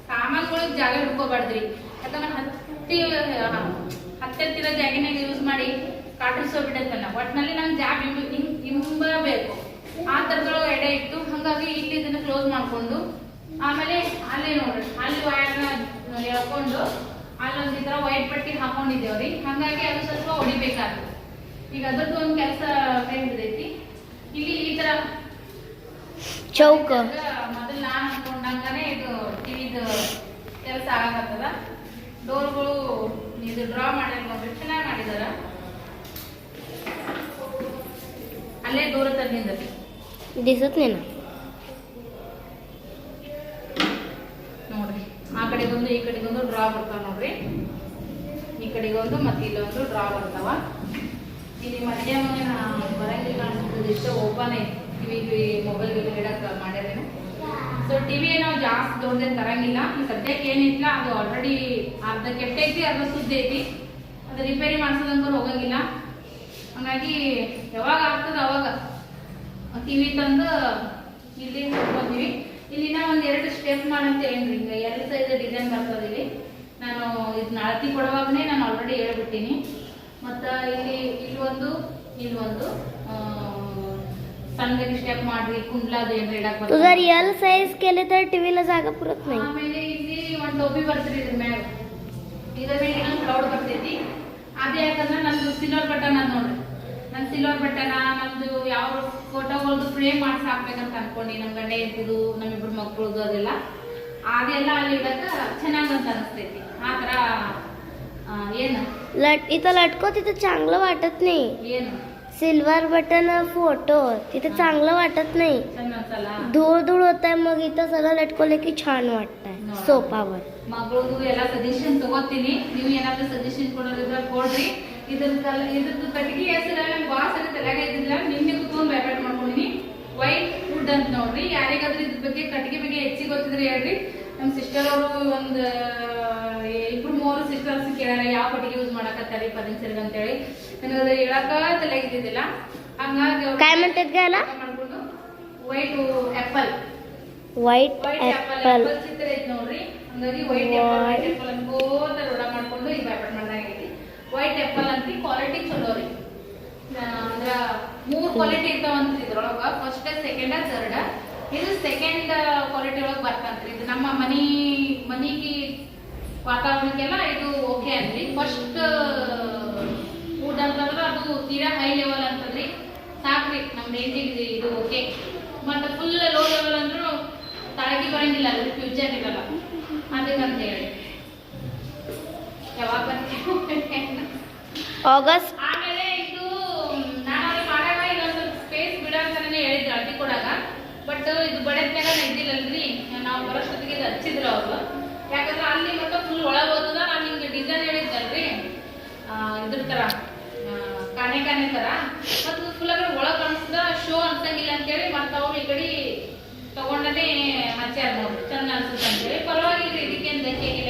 ಸಾಮಾನುಗಳಿಗೆ ಜಾಗ ಹಿಡ್ಕೋಬಾರ್ದ್ರಿ. ಯಾಕಂದ್ರೆ ಹತ್ತಿ ಹತ್ತಿರ ಜಾಗಿನಾಗ ಯೂಸ್ ಮಾಡಿ ಕಾಟಿಸೋಗ್ಬಿಡತ್ತಲ್ಲ ಒಟ್ನಲ್ಲಿ ನಂಗೆ ಜಾಗ ಇಂಬಬೇಕು ಆ ತರದೊಳಗೆ ಎಡೆ ಇಟ್ಟು ಹಾಗಾಗಿ ಇಲ್ಲಿ ಇದನ್ನ ಕ್ಲೋಸ್ ಮಾಡ್ಕೊಂಡು ಆಮೇಲೆ ಅಲ್ಲೇ ನೋಡ್ರಿ ಅಲ್ಲಿ ವೈರ್ನ ಎಳ್ಕೊಂಡು ಅಲ್ಲೊಂದು ಈ ತರ ವೈಟ್ ಪಟ್ಟಿ ಹಾಕೊಂಡಿದ್ದೇವ್ರಿ. ಹಂಗಾಗಿ ಅದು ಸ್ವಲ್ಪ ಹೊಡಿಬೇಕಾಗ್ತದೆ. ಈಗ ಅದ್ರದ್ದು ಒಂದು ಕೆಲಸ ಕೈ ಹಿಡಿದೈತಿ. ಇಲ್ಲಿ ಈ ತರ ಚೌಕ. ಮೊದಲು ನಾನು ಹಾಕೊಂಡಂಗನೇ ಇದು ಟಿವಿದು ಕೆಲಸ ಆಗತ್ತದ ಡೋರ್ಗಳು ಇದು ಡ್ರಾ ಮಾಡಿರ್ಬೋದು ಚೆನ್ನಾಗಿ ಮಾಡಿದಾರ. ಅಲ್ಲೇ ದೂರ ತಂದಿದ್ದಾರೆ ದಿಸತ್ ಕಡೆಗೊಂದು, ಈ ಕಡೆಗೊಂದು ಡ್ರಾ ಬರ್ತಾವ ನೋಡ್ರಿ. ಈ ಕಡೆಗೊಂದು ಮತ್ತೆ ಇಲ್ಲೊಂದು ಡ್ರಾ ಬರ್ತಾವ. ಇಲ್ಲಿ ಮಧ್ಯಾಹ್ನ ಬರಂಗಿಲ್ಲ ಅನ್ಸುತ್ತದೆ ಇಷ್ಟ ಓಪನ್ ಐತಿ ಟಿವಿ ಮೊಬೈಲ್ ಹೇಳಕ್ ಮಾಡ್ಯಾರೇನು. ಸೊ ಟಿವಿ ನಾವು ಜಾಸ್ತಿ ದೊಡ್ಡದೇ ತರಂಗಿಲ್ಲ. ಸದ್ಯಕ್ಕೆ ಏನಿಲ್ಲ, ಅದು ಆಲ್ರೆಡಿ ಅರ್ಧ ಕೆಟ್ಟೈತಿ ಅರ್ಧ ಸುದ್ದಿ ಐತಿ. ಅದು ರಿಪೇರಿ ಮಾಡ್ಸೋದಂಗೂ ಹೋಗಂಗಿಲ್ಲ. ಹಂಗಾಗಿ ಯಾವಾಗ ಆಗ್ತದ ಅವಾಗ ಟಿವಿ ತಂದು ಇಲ್ಲಿ ಬಂದ್ವಿ ಇಲ್ಲಿನ ಒಂದ್ ಎರಡು ಸ್ಟೆಪ್ ಮಾಡಂತ ಏನ್ರಿ ಈಗ ಎರಡು ಸೈಜ್ ಡಿಸೈನ್ ಬರ್ತದೆ ಇಲ್ಲಿ. ನಾನು ಇದನ್ನ ಅಳತಿ ಕೊಡುವಾಗನೇ ನಾನು ಆಲ್ರೆಡಿ ಹೇಳ್ಬಿಟ್ಟಿನಿ. ಮತ್ತ ಇಲ್ಲಿ ಇಲ್ಲಿ ಒಂದು ಇಲ್ಲಿ ಒಂದು ಸಣ್ಣದಾಗಿ ಸ್ಟೆಪ್ ಮಾಡ್ರಿ ಕುಂಡ್ಲಾದು ಏನ್ರಿ ಇಡಕ್ ಬರ್ತದೆ ಸೈಜ್ ಕೇಳಿದ್ರೆ ಟಿವಿಲ ಜಾಗ ಪುರತ್ ಆಮೇಲೆ ಇಲ್ಲಿ ಒಂದು ಡೊಬ್ಬಿ ಬರ್ತದೆ ಇದ್ರ ಮ್ಯಾಗ. ಇದ್ರ ಮೇಲೆ ಇನ್ನೊಂದು ಕ್ಲೌಡ್ ಬರ್ತೈತಿ ಅದೇ ಯಾಕಂದ್ರೆ ನಂದು ಸಿಲ್ವರ್ ಬಟನ್ ನಾನು ನೋಡ್ರಿ. ನನ್ ಸಿಲ್ವರ್ ಬಟನ್ ನಮ್ದು ಯಾವ ಫೋಟೋಗಳದ್ದು ಫ್ರೇಮ್ ಮಾಡ್ಸಿ ಹಾಕ್ಬೇಕಂತ ಅನ್ಕೊಂಡಿ ನಮ್ ಗಂಡ ಇರ್ತಿದ್ದು ನಮ್ಮಿಬ್ರು ಮಕ್ಳದು ಅದೆಲ್ಲ ಅದೆಲ್ಲ ಅಲ್ಲಿ ಇಡಕ ಚೆನ್ನಾಗಂತ ಅನಿಸ್ತೈತಿ ಆ ತರ ಆ, ಏನು लट इथं लटको तिथं चांगलं वाटत नाही ಏನು सिल्वर बटन फोटो तिथं चांगलं वाटत नाही ಚಂದ ಅನ್ಸಲ್ಲ धूळ धूळ होत आहे मग इथं सगळं लटकवलं की छान वाटतंय सोपावर ಮಗಳದು ಎಲ್ಲ ಸಜೆಷನ್ ತಗೋತೀನಿ ನೀವು ಏನಾದ್ರೂ ಸಜೆಷನ್ ಕೊಡೋದಿದ್ರೆ ಕೊಡ್ರಿ ಇದ್ರ ಕಲ ಇದ್ರದ್ದು ಕಟ್ಟಿಗೆ ಹೆಸರೆಲ್ಲ ವಾಸನೆ ತಲೆಯಾಗ ಇದ್ದಿಲ್ಲ ನಿನ್ನೆ ಕುತ್ಕೊಂಡ್ ವ್ಯಾಪಾರ ಮಾಡ್ಕೊಂಡಿನಿ. ವೈಟ್ ಫುಡ್ ಅಂತ ನೋಡ್ರಿ. ಯಾರಿಗಾದ್ರೂ ಇದ್ರ ಬಗ್ಗೆ ಕಟ್ಟಿಗೆ ಬಗ್ಗೆ ಹೆಚ್ಚಿಗೆ ಗೊತ್ತಿದ್ರೆ ಹೇಳ್ರಿ. ನಮ್ಮ ಸಿಸ್ಟರ್ ಅವರು ಒಂದು ಇಬ್ರು ಮೂರು ಸಿಸ್ಟರ್ಸ್ ಕೇಳ್ಯಾರ ಯಾವ ಕಟ್ಟಿಗೆ ಯೂಸ್ ಮಾಡಕತ್ತಾರಿ ಪದಂಚರಿಗೆ ಅಂತೇಳಿ ನನಗೆ ಅದು ಹೇಳಕ ತಲೆಯಾಗ ಇದ್ದಿದ್ದಿಲ್ಲ ಹಂಗಾಗಿ ಮಾಡ್ಕೊಂಡು ವೈಟ್ ಆ್ಯಪಲ್ ವೈಟ್ ಆ್ಯಪಲ್ ಚಿತ್ರ ಐತಿ ನೋಡ್ರಿ. ಹಂಗಾಗಿ ವೈಟ್ ಆಪಲ್ ವೈಟ್ ಆಪಲ್ ಅನ್ಕೋತ ರೋಡ ಮಾಡ್ಕೊಂಡು ಈ ವ್ಯಾಪಾರ ವೈಟ್ ಆಪಲ್ ಅಂತ ಕ್ವಾಲಿಟಿ ಚಲೋ ರೀ. ಅಂದ್ರ ಮೂರ್ ಕ್ವಾಲಿಟಿ ಇರ್ತಾವಂತ ಇದ್ರೊಳಗ. ಫಸ್ಟ್ ಸೆಕೆಂಡ್ ಥರ್ಡ್ ಇದು ಸೆಕೆಂಡ್ ಕ್ವಾಲಿಟಿ ಒಳಗ್ ಬರ್ತಂತ್ರಿ. ಇದು ನಮ್ಮ ಮನಿ, ಮನಿಗೆ ವಾತಾವರಣಕ್ಕೆಲ್ಲ ಇದು ಓಕೆ ಅಂದ್ರಿ. ಫಸ್ಟ್ ಫುಡ್ ಅಂತಂದ್ರ ಅದು ತೀರಾ ಹೈ ಲೆವೆಲ್ ಅಂತಂದ್ರಿ. ಸಾಕ್ರಿ, ನಮ್ ರೇಂಜಿಗೆ ಇದು ಓಕೆ ಮತ್ತೆ ಫುಲ್ ಲೋ ಲೆವೆಲ್ ಅಂದ್ರು ತಾಳಗಿ ಬರಂಗಿಲ್ಲ ಅದ್ರ ಫ್ಯೂಚರ್ ಇರಲ್ಲ ಅದಕ್ಕಂತ ಹೇಳಿ ಯಾವಾಗ ಆಗಸ್ಟ್ ಆಮೇಲೆ ಇದು ನಾನು ಮಾಡಾಗ ಇಲ್ಲೊಂದು ಸ್ವಲ್ಪ ಸ್ಪೇಸ್ ಬಿಡ ಅಂತಾನೆ ಹೇಳಿದ್ರು ಅಡ್ಡಿ ಕೊಡಾಗ ಬಟ್ ಇದು ಬಡದ್ಮ್ಯಾಗ ನೆಗ್ದಿಲ್ಲಲ್ರಿ ನಾವು ಬರೋಷ್ಟೊತ್ತಿಗೆ ಇದು ಹಚ್ಚಿದ್ರು ಅವರು. ಯಾಕಂದ್ರೆ ಅಲ್ಲಿ ಮತ್ತೆ ಫುಲ್ ಒಳಗೆ ಹೋದ ನಾನು ನಿಮ್ಗೆ ಡಿಸೈನ್ ಹೇಳಿದ್ದಲ್ರಿ. ಇದ್ರ ಥರ ಕಾನೆ ಕಾನೆ ಥರ ಮತ್ತು ಫುಲ್ ಅಂದ್ರೆ ಒಳಗೆ ಕಾಣಿಸಿದ ಶೋ ಅನ್ಸಂಗಿಲ್ಲ ಅಂತೇಳಿ ಮತ್ತೆ ಅವ್ರು ಈ ಕಡೆ ತಗೊಂಡನೇ ಹಚ್ಚಾರ ನೋಡ್ರಿ. ಚಂದ ಅನ್ಸುತ್ತೆ ಅಂತೇಳಿ ಪರವಾಗಿಲ್ರಿ ಇದಕ್ಕೇನು ಧಕ್ಕೆ ಇಲ್ಲ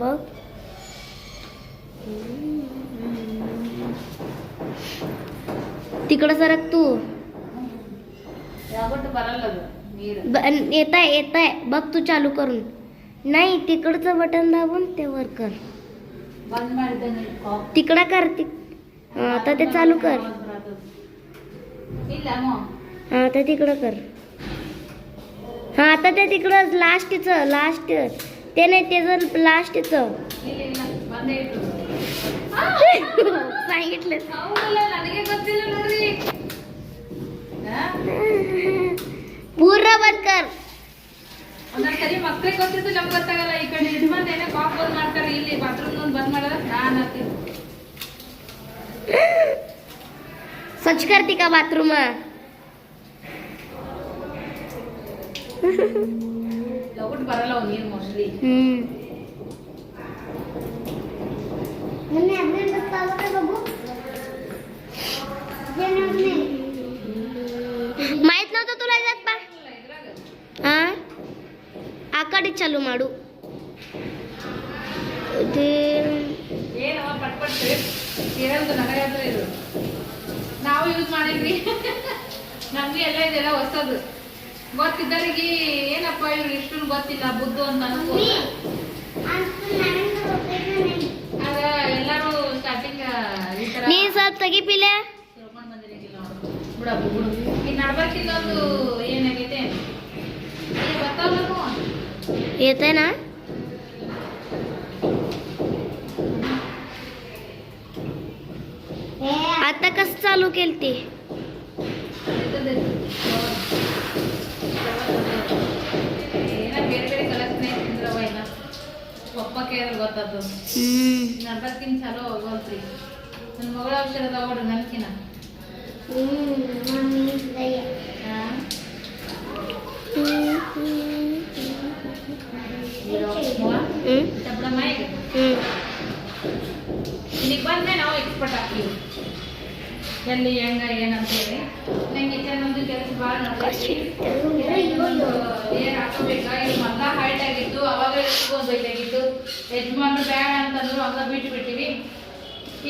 मग? तिकडं सरक तू. येत आहे येत आहे बघ तू चालू करून. नाही तिकडचं बटन दाबून ते वर कर. तिकडं कर आता ते चालू कर. आता. तिकडं कर. हा आता ते तिकडं लास्टचं लास्ट ते नाही त्याचं लास्टचं ಇಲ್ಲ ಇಲ್ಲ ಬಂದೇ ಇಟ್ಟು सांगितलं ಹೌದಲ್ಲ ನನಗೆ ಗೊತ್ತಿಲ್ಲ ನೋಡ್ರಿ ಹಾ? पूर्ण बंद कर ಒಂದೊಂದ್ ಸರಿ ಮಕ್ಳಿಗೆ ಗೊತ್ತಿದ್ದು ನಮ್ಗೆ ಗೊತ್ತಾಗಲ್ಲ ಈ ಕಡೆ ಯಜಮಾನ್ ಏನೋ ಕಾಕ್ ಬಂದ್ ಮಾಡ್ತಾರೆ ಇಲ್ಲಿ ಬಾತ್ರೂಮ್ ಒಂದು ಬಂದ್ ಮಾಡೋದ ನಾನ್ ಹತ್ತೀನಿ स्वच्छ करते का बाथरूम ಲಗುಟ್ ಬರಲ್ಲ ಅವ್ ನೀರ್ ಮೋಸ್ಟ್ಲಿ माहित नव्हतं तुला जात पा हा ಆಕಡೆ ಚಾಲು ಮಾಡು ते ಏನವ ಪಟ್ ಪಟ್ ಇರೋದು ನನಗಾದ್ರೆ ಇದು ನಾವು ಯೂಸ್ ಮಾಡಿದ್ವಿ ನಮ್ಗೆ ಎಲ್ಲ ಇದೆಲ್ಲ ಹೊಸದು ಗೊತ್ತಿದ್ದವರಿಗೆ ಏನಪ್ಪ ಇವ್ರು ಇಷ್ಟು ಗೊತ್ತಿಲ್ಲ ಬುದ್ಧು ಅಂತ ಅನ್ಬೋದು ಆಗ ಎಲ್ಲರೂ ಸ್ಟಾರ್ಟಿಂಗ್ ಈ ತರ ನೀ ಸ್ವಲ್ಪ ತೆಗಿ ಪಿಲೆ ತಿಳ್ಕೊಂಡ್ ಬಂದಿರಂಗಿಲ್ಲ ಅವ್ರು. ಬಿಡಪ್ಪ ಬಿಡು ಈಗ ನಡ್ಬರ್ಕಿಲ್ಲ ಒಂದು ಏನಾಗೈತೆ ಏ ಬರ್ತಾವಲ್ಲಪ್ಪ येत आहे ना आता कस चालू केल ते ಪಪ್ಪಕ್ಕೆ ಗೊತ್ತದ್ದು ನಡ್ಬರ್ಕಿನ ಚಲೋ ಹೋಗಲ್ತ್ರಿ ನನ್ನ ಮಗಳ ಔಷಧ ತಗೊಳ್ರಿ ನನ್ಕಿನ ಇಲ್ಲಿಗೆ ಬಂದ್ರೆ ನಾವು ಎಕ್ಸ್ಪರ್ಟ್ ಆಗ್ತೀವಿ. ಎಲ್ಲಿ ಹೆಂಗ ಏನಂತೇಳಿ. ನಂಗೆ ಚೆನ್ನೊಂದು ಕೆಲಸ ಭಾಳ ಏನ್ ಹಾಕೋಬೇಕಾ? ಇಲ್ಲಿ ಮಗ ಹೈಟ್ ಆಗಿತ್ತು. ಅವಾಗ ಯಜಮಾನ್ರು ಬ್ಯಾಡ ಅಂತಂದ್ರು ಹಂಗ ಬಿಟ್ಟು ಬಿಟ್ಟಿವಿ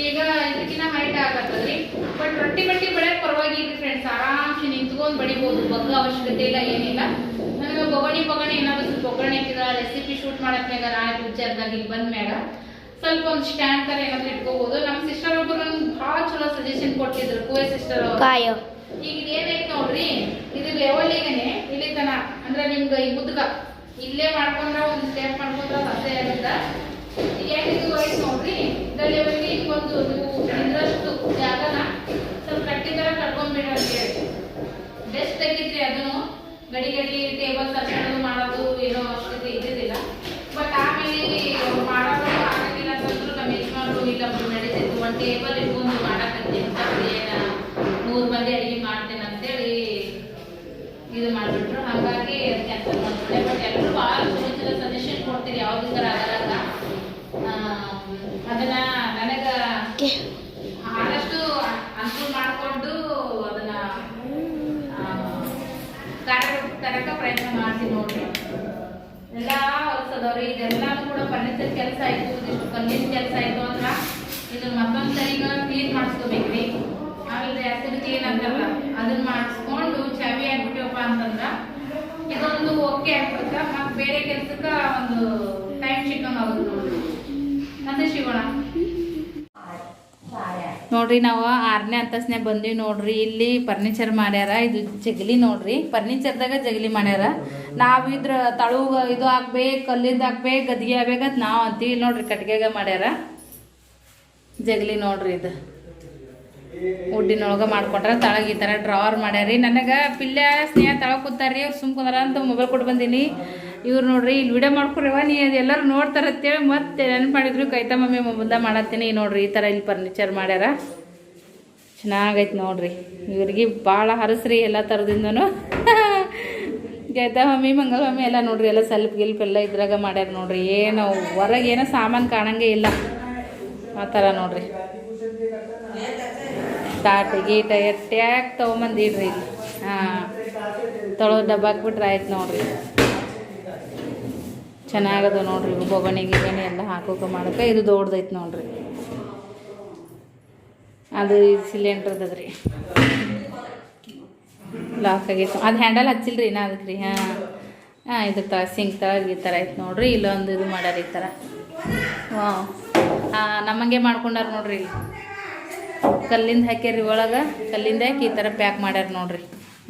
ಈಗ ಇದಕ್ಕಿನ್ನ ಹೈಟ್ ಆಗತ್ತದ್ರಿ ಬಟ್ ರೊಟ್ಟಿ ಬಟ್ಟಿ ಬೆಳೆಯಕ್ ಪರವಾಗಿಲ್ಲ ಫ್ರೆಂಡ್ಸ್ ಆರಾಮ್ಸಿ ನಿಂತ್ಕೊಂಡು ಬಡಿಬೋದು. ಬಗ್ಗ ಅವಶ್ಯಕತೆ ಇಲ್ಲ ಏನಿಲ್ಲ. ನನಗೆ ಬೊಗಣಿ ಬೊಗಣಿ ಏನಾದ್ರು ಸ್ವಲ್ಪ ಒಗ್ಗರಣೆ ಹಾಕಿದ ರೆಸಿಪಿ ಶೂಟ್ ಮಾಡಕ್ಕೆ ನಾಳೆ ಪಿಕ್ಚರ್ದಾಗ ಇಲ್ಲಿ ಬಂದ ಮ್ಯಾಗ ಸ್ವಲ್ಪ ಒಂದು ಸ್ಟ್ಯಾಂಡ್ ತರ ಏನಾದ್ರು ಇಟ್ಕೋಬಹುದು ನಮ್ಮ ಸಿಸ್ಟರ್ ಒಬ್ಬರು ಭಾಳ ಚಲೋ ಸಜೆಷನ್ ಕೊಟ್ಟಿದ್ರು ಕುವೆ ಸಿಸ್ಟರ್ ಕಾಯೋ. ಈಗ ಇದೇನೈತ್ ನೋಡ್ರಿ ಇದು ಲೆವೆಲಿಗೆನೆ ಇಲ್ಲಿ ತನ ಅಂದ್ರೆ ನಿಮ್ಗೆ ಈ ಮುದ್ಗ ಇಲ್ಲೇ ಮಾಡ್ಕೊಂಡ್ರೆ ಒಂದು ಸ್ಟೆಪ್ ಹೆಂಗಿದು ಐತ್ ನೋಡ್ರಿ ಇದ ಲೆವೆಲ್ಗೆ ಈಗ ಒಂದು ನೀವು ಇದ್ರಷ್ಟು ಜಾಗನ ಸ್ವಲ್ಪ ಕಟ್ಟಿ ತರ ಕಟ್ಕೊಂಡ್ಬಿಡ್ರಿ ಅಂತ ಹೇಳಿ. ಬೆಸ್ಟ್ ತೆಗಿತ್ರಿ ಅದನ್ನು. ಗಡಿ ಗಡಿ ಟೇಬಲ್ ತರ್ಸ್ಕೊಳ್ಳೋದು ಮಾಡೋದು ಏನೋ ಅವಶ್ಯಕತೆ ಇದ್ದಿದ್ದಿಲ್ಲ. ಬಟ್ ಆಮೇಲೆ ಮಾಡೋದು ಆಗಂಗಿಲ್ಲ ಅಂತಂದ್ರು ನಮ್ಮ ಯಜಮಾನರು, ಇಲ್ಲ ನಡೀತಿತ್ತು. ಒಂದು ಟೇಬಲ್ ಇಟ್ಕೊಂಡು ಮಾಡಕತ್ತೀನಿ ಏನ, ಮೂರು ಮಂದಿ ಅಡಿಗೆ ಮಾಡ್ತೇನೆ ಅಂತೇಳಿ ಇದು ಮಾಡಿಬಿಟ್ರು. ಹಾಗಾಗಿ ಕ್ಯಾನ್ಸಲ್ ಮಾಡ್ಕೊಂಡೆ ಬಟ್ ಎಲ್ಲರೂ ಭಾಳ ಚಲೋ ಚಲೋ ಸಜೆಷನ್ ಕೊಡ್ತೀರಿ ಯಾವ್ದು ಥರ ಆಗಲ್ಲ ಆ, ಅದನ್ನ ನನಗ ಆದಷ್ಟು ಅನುಕೂಲ ಮಾಡಿಕೊಂಡು ಅದನ್ನ ಕಾರ್ಯಕ್ರಮ ಕಾರ್ಯ ತರಕ ಪ್ರಯತ್ನ ಮಾಡ್ತೀನಿ ನೋಡ್ರಿ. ಎಲ್ಲ ಹೊಲಸದವ್ರಿ ಇದೆಲ್ಲಾನು ಕೂಡ ಫರ್ನಿಚರ್ ಕೆಲಸ ಆಯ್ತು ಇದಿಷ್ಟು ಕಲ್ಲಿನ ಕೆಲಸ ಆಯ್ತು ಅಂದ್ರ ಇದನ್ನ ಮತ್ತೊಂದ್ಸರಿ ಈಗ ಕ್ಲೀನ್ ಮಾಡಿಸ್ಕೋಬೇಕ್ರಿ. ಆಮೇಲೆ ಹಸಿರು ಕ್ಲೀನ್ ಅಂತಲ್ಲ ಅದನ್ನ ಮಾಡಿಸ್ಕೊಂಡು ಚಾವಿ ಆಗ್ಬಿಟ್ಟಿವಪ್ಪ ಅಂತಂದ್ರ ಇದೊಂದು ಓಕೆ ಆಗ್ಬಿಡುತ್ತ ಮತ್ ಬೇರೆ ಕೆಲ್ಸಕ್ಕ ಒಂದು ಟೈಮ್ ಸಿಕ್ಕಂಗ್ ಆಗುತ್ತೆ ನೋಡ್ರಿ ನೋಡ್ರಿ ನಾವು ಆರನೇ ಅಂತಸ್ನೆ ಬಂದ್ವಿ ನೋಡ್ರಿ. ಇಲ್ಲಿ ಫರ್ನಿಚರ್ ಮಾಡ್ಯಾರ. ಇದು ಜಗಲಿ ನೋಡ್ರಿ. ಫರ್ನಿಚರ್ದಾಗ ಜಗಲಿ ಮಾಡ್ಯಾರ. ನಾವು ಇದ್ರ ತಳುಗ ಇದು ಹಾಕ್ಬೇಕು, ಕಲ್ಲಿಂದ ಹಾಕ್ಬೇಕು ಗದ್ಗೆ ಆಗ್ಬೇಕಂತ ನಾವು ಅಂತೀವಿ. ನೋಡ್ರಿ ಕಟ್ಗೆಗ ಮಾಡ್ಯಾರ. ಜಗಲಿ ನೋಡ್ರಿ ಇದು. ಉಡ್ಡಿನೊಳಗೆ ಮಾಡ್ಕೊಟ್ರ ತಳಗ ಈ ಥರ ಡ್ರಾವರ್ ಮಾಡ್ಯಾರಿ. ನನಗೆ ಪಿಲ್ಯ ಸ್ನೇಹ ತಳಗ ಕೂತಾರ್ರಿ. ಸುಮ್ ಕುಂದ್ರ ಅಂತ ಮೊಬೈಲ್ ಕೊಟ್ಟು ಬಂದೀನಿ. ಇವ್ರು ನೋಡ್ರಿ, ಇಲ್ಲಿ ವಿಡಿಯೋ ಮಾಡ್ಕೊಡ್ರಿವ ನೀ ಅದೆಲ್ಲರೂ ನೋಡ್ತಾರತ್ತೇವೆ ಮತ್ತೆ ನೆನಪು ಮಾಡಿದ್ರು ಕೈತಾ ಮಮ್ಮಿ ಮುಂದೆ ಮಾಡತ್ತೀನಿ, ನೋಡ್ರಿ, ಈ ಥರ ಇಲ್ಲಿ ಫರ್ನಿಚರ್ ಮಾಡ್ಯಾರ. ಚೆನ್ನಾಗೈತೆ ನೋಡ್ರಿ. ಇವ್ರಿಗೆ ಭಾಳ ಹರಸ್ರಿ ಎಲ್ಲ ಥರದಿಂದನು ಗೈತ ಮಮ್ಮಿ, ಮಂಗಲ್ ಮಮ್ಮಿ ಎಲ್ಲ ನೋಡ್ರಿ, ಎಲ್ಲ ಸಲ್ಪ್ ಗಿಲ್ಪ್ ಎಲ್ಲ ಇದ್ರಾಗ ಮಾಡ್ಯಾರ ನೋಡ್ರಿ, ಏನು ಹೊರಗೆ ಏನೋ ಸಾಮಾನು ಕಾಣಂಗೆ ಇಲ್ಲ. ಆ ಥರ ನೋಡ್ರಿ. ತಾಟ, ಗೀಟ ಎಟ್ಟ್ಯಾಕ್ ತೊಗೊಂಬಂದಿಡ್ರಿ ಹಾಂ ತೊಳೋ ಡಬ್ಬ ಹಾಕ್ಬಿಟ್ರೆ ಆಯ್ತು ನೋಡ್ರಿ. ಚೆನ್ನಾಗದ ನೋಡ್ರಿ ಬೊಗಣಿ ಗಿಗಣಿ ಎಲ್ಲ ಹಾಕೋಕೆ ಮಾಡೋಕೆ ಇದು ದೊಡ್ಡದೈತೆ ನೋಡ್ರಿ. ಅದು ಸಿಲಿಂಡ್ರದದ ರೀ ಲಾಕ್ ಆಗೈತೆ. ಅದು ಹ್ಯಾಂಡಲ್ ಹಚ್ಚಿಲ್ರಿ ನಾ ಅದಕ್ಕೆ ರೀ ಹಾಂ. ಹಾಂ ಇದ್ರ ತ ಸಿಂಕ್ ತಳ ಈ ಥರ ಐತೆ ನೋಡ್ರಿ, ಇಲ್ಲೊಂದು ಇದು ಮಾಡ್ಯಾರ ಈ ಥರ ಹಾಂ ಹಾಂ, ನಮ್ಮಂಗೆ ಮಾಡ್ಕೊಂಡಾರ ನೋಡ್ರಿ ಇಲ್ಲಿ. ಕಲ್ಲಿಂದ ಹಾಕ್ಯಾರ್ರಿ ಒಳಗೆ, ಕಲ್ಲಿಂದ ಹಾಕಿ ಈ ಥರ ಪ್ಯಾಕ್ ಮಾಡ್ಯಾರ ನೋಡ್ರಿ.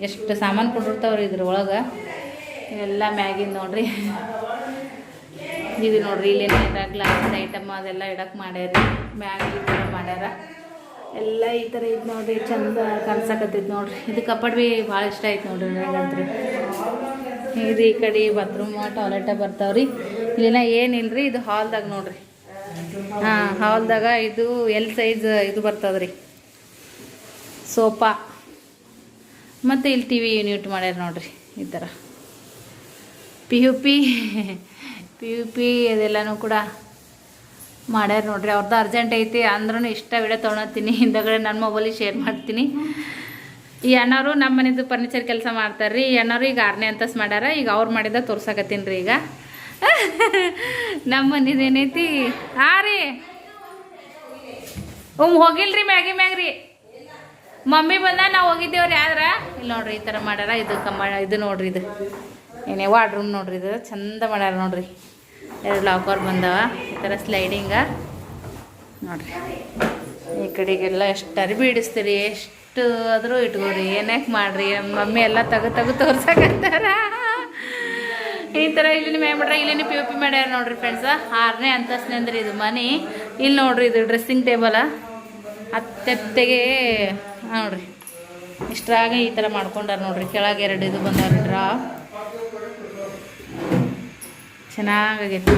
ಎಷ್ಟು ಸಾಮಾನು ಕೊಟ್ಟಿರ್ತಾವ್ರಿ ಇದ್ರ ಒಳಗೆ. ಇವೆಲ್ಲ ಮ್ಯಾಗಿಂದ ನೋಡ್ರಿ. ಇದು ನೋಡ್ರಿ ಇಲ್ಲಿ ಗ್ಲಾಸ್ ಐಟಮ್ ಅದೆಲ್ಲ ಇಡಕ್ಕೆ ಮಾಡ್ಯಾರ, ಮ್ಯಾಗ ಈ ಥರ ಮಾಡ್ಯಾರ. ಎಲ್ಲ ಈ ಥರ ಇದು ನೋಡ್ರಿ, ಚಂದ ಕಾಣಿಸಕತ್ತೈತೆ ನೋಡ್ರಿ. ಇದು ಕಪ್ಪಡ್ ಭೀ ಭಾಳ ಇಷ್ಟ ಆಯ್ತು ನೋಡ್ರಿ ನನಗಂತ್ರಿ ಇದು ಈ ಕಡೆ ಬಾತ್ರೂಮ್ ಟಾಯ್ಲೆಟ ಬರ್ತಾವ್ರಿ. ಇಲ್ಲಿನ ರೀ ಇದು ಹಾಲ್ದಾಗ ನೋಡ್ರಿ. ಹಾಂ ಹಾಲ್ದಾಗ ಇದು ಎಲ್ ಸೈಜ್ ಇದು ಬರ್ತದ್ರಿ. ಸೋಫಾ ಮತ್ತು ಇಲ್ಲಿ ಟಿ ವಿ ಯೂನಿಟ್ ಮಾಡ್ಯಾರ ನೋಡ್ರಿ, ಈ ಥರ P U P P U P ಅದೆಲ್ಲನೂ ಕೂಡ ಮಾಡ್ಯಾರ ನೋಡ್ರಿ. ಅವ್ರದ್ದು ಅರ್ಜೆಂಟ್ ಐತಿ ಅಂದ್ರೂ ಇಷ್ಟ ವಿಡಿಯೋ ತೊಗೊಳತ್ತೀನಿ. ಹಿಂದಗಡೆ ನನ್ನ ಮೊಬೈಲಿಗೆ ಶೇರ್ ಮಾಡ್ತೀನಿ. ಈ ಅಣ್ಣವರು ನಮ್ಮ ಮನೇದು ಫರ್ನಿಚರ್ ಕೆಲಸ ಮಾಡ್ತಾರೆ ರೀ ಈ ಅಣ್ಣವರು ಈಗ ಆರನೇ ಅಂತಸ್ ಮಾಡ್ಯಾರ. ಈಗ ಅವ್ರು ಮಾಡಿದ ತೋರ್ಸಕತ್ತೀನಿ ರೀ ಈಗ. ನಮ್ಮ ಮನೇದು ಏನೈತಿ? ಹಾಂ ರೀ. ಹ್ಞೂ ಹೋಗಿಲ್ರಿ ಮ್ಯಾಗಿ ಮ್ಯಾಗ ರೀ ಮಮ್ಮಿ ಬಂದ, ನಾವು ಹೋಗಿದ್ದೇವ್ರಿ ಆದ್ರ. ಇಲ್ಲಿ ನೋಡ್ರಿ, ಈ ಥರ ಮಾಡ್ಯಾರ. ಇದು ಕಮ್ಮ, ಇದು ನೋಡ್ರಿ ಇದು. ಏನೇ ವಾರ್ಡ್ ನೋಡ್ರಿ ಇದು. ಚಂದ ಮಾಡ್ಯಾರ ನೋಡ್ರಿ. ಎರಡು ಲಾಕರ್ ಬಂದವ. ಈ ಥರ ಸ್ಲೈಡಿಂಗ ನೋಡ್ರಿ. ಈ ಕಡೆಗೆಲ್ಲ ಎಷ್ಟು ಅರಿಬಿ ಹಿಡಿಸ್ತೀರಿ ಎಷ್ಟು ಆದರೂ ಇಟ್ಕೋರಿ ಏನಕ್ಕೆ ಮಾಡ್ರಿ ನಮ್ಮ ಮಮ್ಮಿ ಎಲ್ಲ ತೆಗೆದು ತೆಗೆದು ತೋರ್ಸಕತ್ತಾರ. ಈ ಥರ ಇಲ್ಲಿ ಮ್ಯಾಗ ಇಲ್ಲಿ ಪಿ ಯು ಪಿ ಮಾಡ್ಯಾರ ನೋಡ್ರಿ ಫ್ರೆಂಡ್ಸ ಆರನೇ ಅಂತಸ್ನೇ ಅಂದ್ರೆ ಇದು ಮನೆ. ಇಲ್ಲಿ ನೋಡ್ರಿ ಇದು ಡ್ರೆಸ್ಸಿಂಗ್ ಟೇಬಲ ಹತ್ತೆತ್ತೆಗೆ ನೋಡ್ರಿ. ಇಷ್ಟ್ರಾಗ ಈ ಥರ ಮಾಡ್ಕೊಂಡಾರ ನೋಡ್ರಿ. ಕೆಳಗೆ ಎರಡು ಇದು ಬಂದಾರ ಡ್ರಾ ಚೆನ್ನಾಗೈತಿ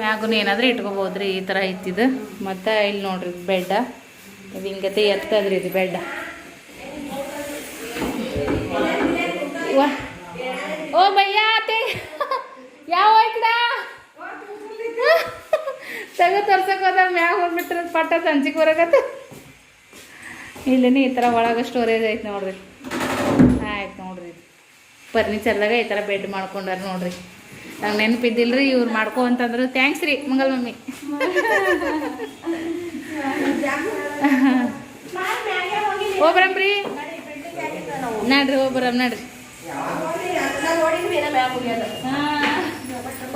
ಮ್ಯಾಗೂ ಏನಾದರೂ ಇಟ್ಕೋಬೋದ್ರಿ, ಈ ಥರ ಐತಿದು ಮತ್ತು ಇಲ್ಲಿ ನೋಡ್ರಿ ಬೆಡ್ಡ. ಇದು ಹಿಂಗತೆ ಎತ್ತದ್ರಿ ಇದು ಬೆಡ್ಡ. ಓ ಆತೆ ಯಾವ ಐಕ್ಡ ತಗೋ, ತೋರ್ಸಕ್ ಹೋದ ಮ್ಯಾಗ ಹೋಗ್ಬಿಟ್ರೆ ಪಟ್ಟ ಸಂಜಿಗೆ ಬರಕತ್ತ. ಇಲ್ಲೇ ಈ ಥರ ಒಳಗೆ ಸ್ಟೋರೇಜ್ ಐತೆ ನೋಡ್ರಿ. ಆಯ್ತು ನೋಡ್ರಿ. ಫರ್ನಿಚರ್ದಾಗ ಈ ಥರ ಬೆಡ್ ಮಾಡ್ಕೊಂಡಾರ ನೋಡ್ರಿ. ನಂಗೆ ನೆನಪಿದ್ದಿಲ್ರಿ, ಇವ್ರು ಮಾಡ್ಕೊ ಅಂತಂದ್ರು ಥ್ಯಾಂಕ್ಸ್ ರೀ, ಮಂಗಲ್ ಮಮ್ಮಿ. ಹೋಗ್ಬರಮ್ರಿ ನಡ್ರಿ ಹೋಗ್ಬರಮ್ ನಡ್ರಿ.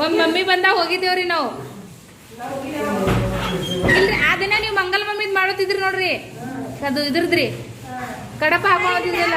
ಒಂದು ಮಮ್ಮಿ ಬಂದಾಗ ಹೋಗಿದ್ದೇವ್ರಿ ನಾವು. ಇಲ್ರಿ, ಆ ದಿನ ನೀವು ಮಂಗಲ್ ಮಮ್ಮಿದ್ ಮಾಡುತ್ತಿದ್ರಿ ನೋಡ್ರಿ. ಅದು ಇದ್ರದ್ರಿ. ಕಡಪ ಹಾಕೊಳ್ಳೋದಿದ್ರಲ್ಲ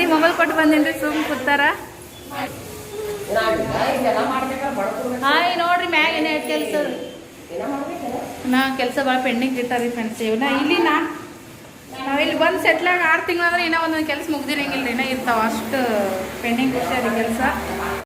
ರೀ ಮೊಬೈಲ್ ಕೊಟ್ಟು ಬಂದೇನ್ರಿ, ಸುಮ್ ಕೂತಾರ. ಹಾಯ್, ನೋಡ್ರಿ, ಮ್ಯಾಗ ಏನೇ ಕೆಲಸ? ನಾ ಕೆಲಸ ಭಾಳ ಪೆಂಡಿಂಗ್ ಇಟ್ಟಾರಿ ಫ್ರೆಂಡ್ಸ್ ಇವನ್ನ ಇಲ್ಲಿ ನಾ ನಾವಿಲ್ಲಿ ಬಂದು ಸೆಟ್ಲಾಗ ಆರು ತಿಂಗಳಂದ್ರೆ ಇನ್ನೂ ಒಂದೊಂದು ಕೆಲಸ ಮುಗ್ದಿರಂಗಿಲ್ಲ ರೀ ಇನ್ನೂ ಇರ್ತಾವ, ಅಷ್ಟು ಪೆಂಡಿಂಗ್ ಇರ್ತಾವೆ ಕೆಲಸ.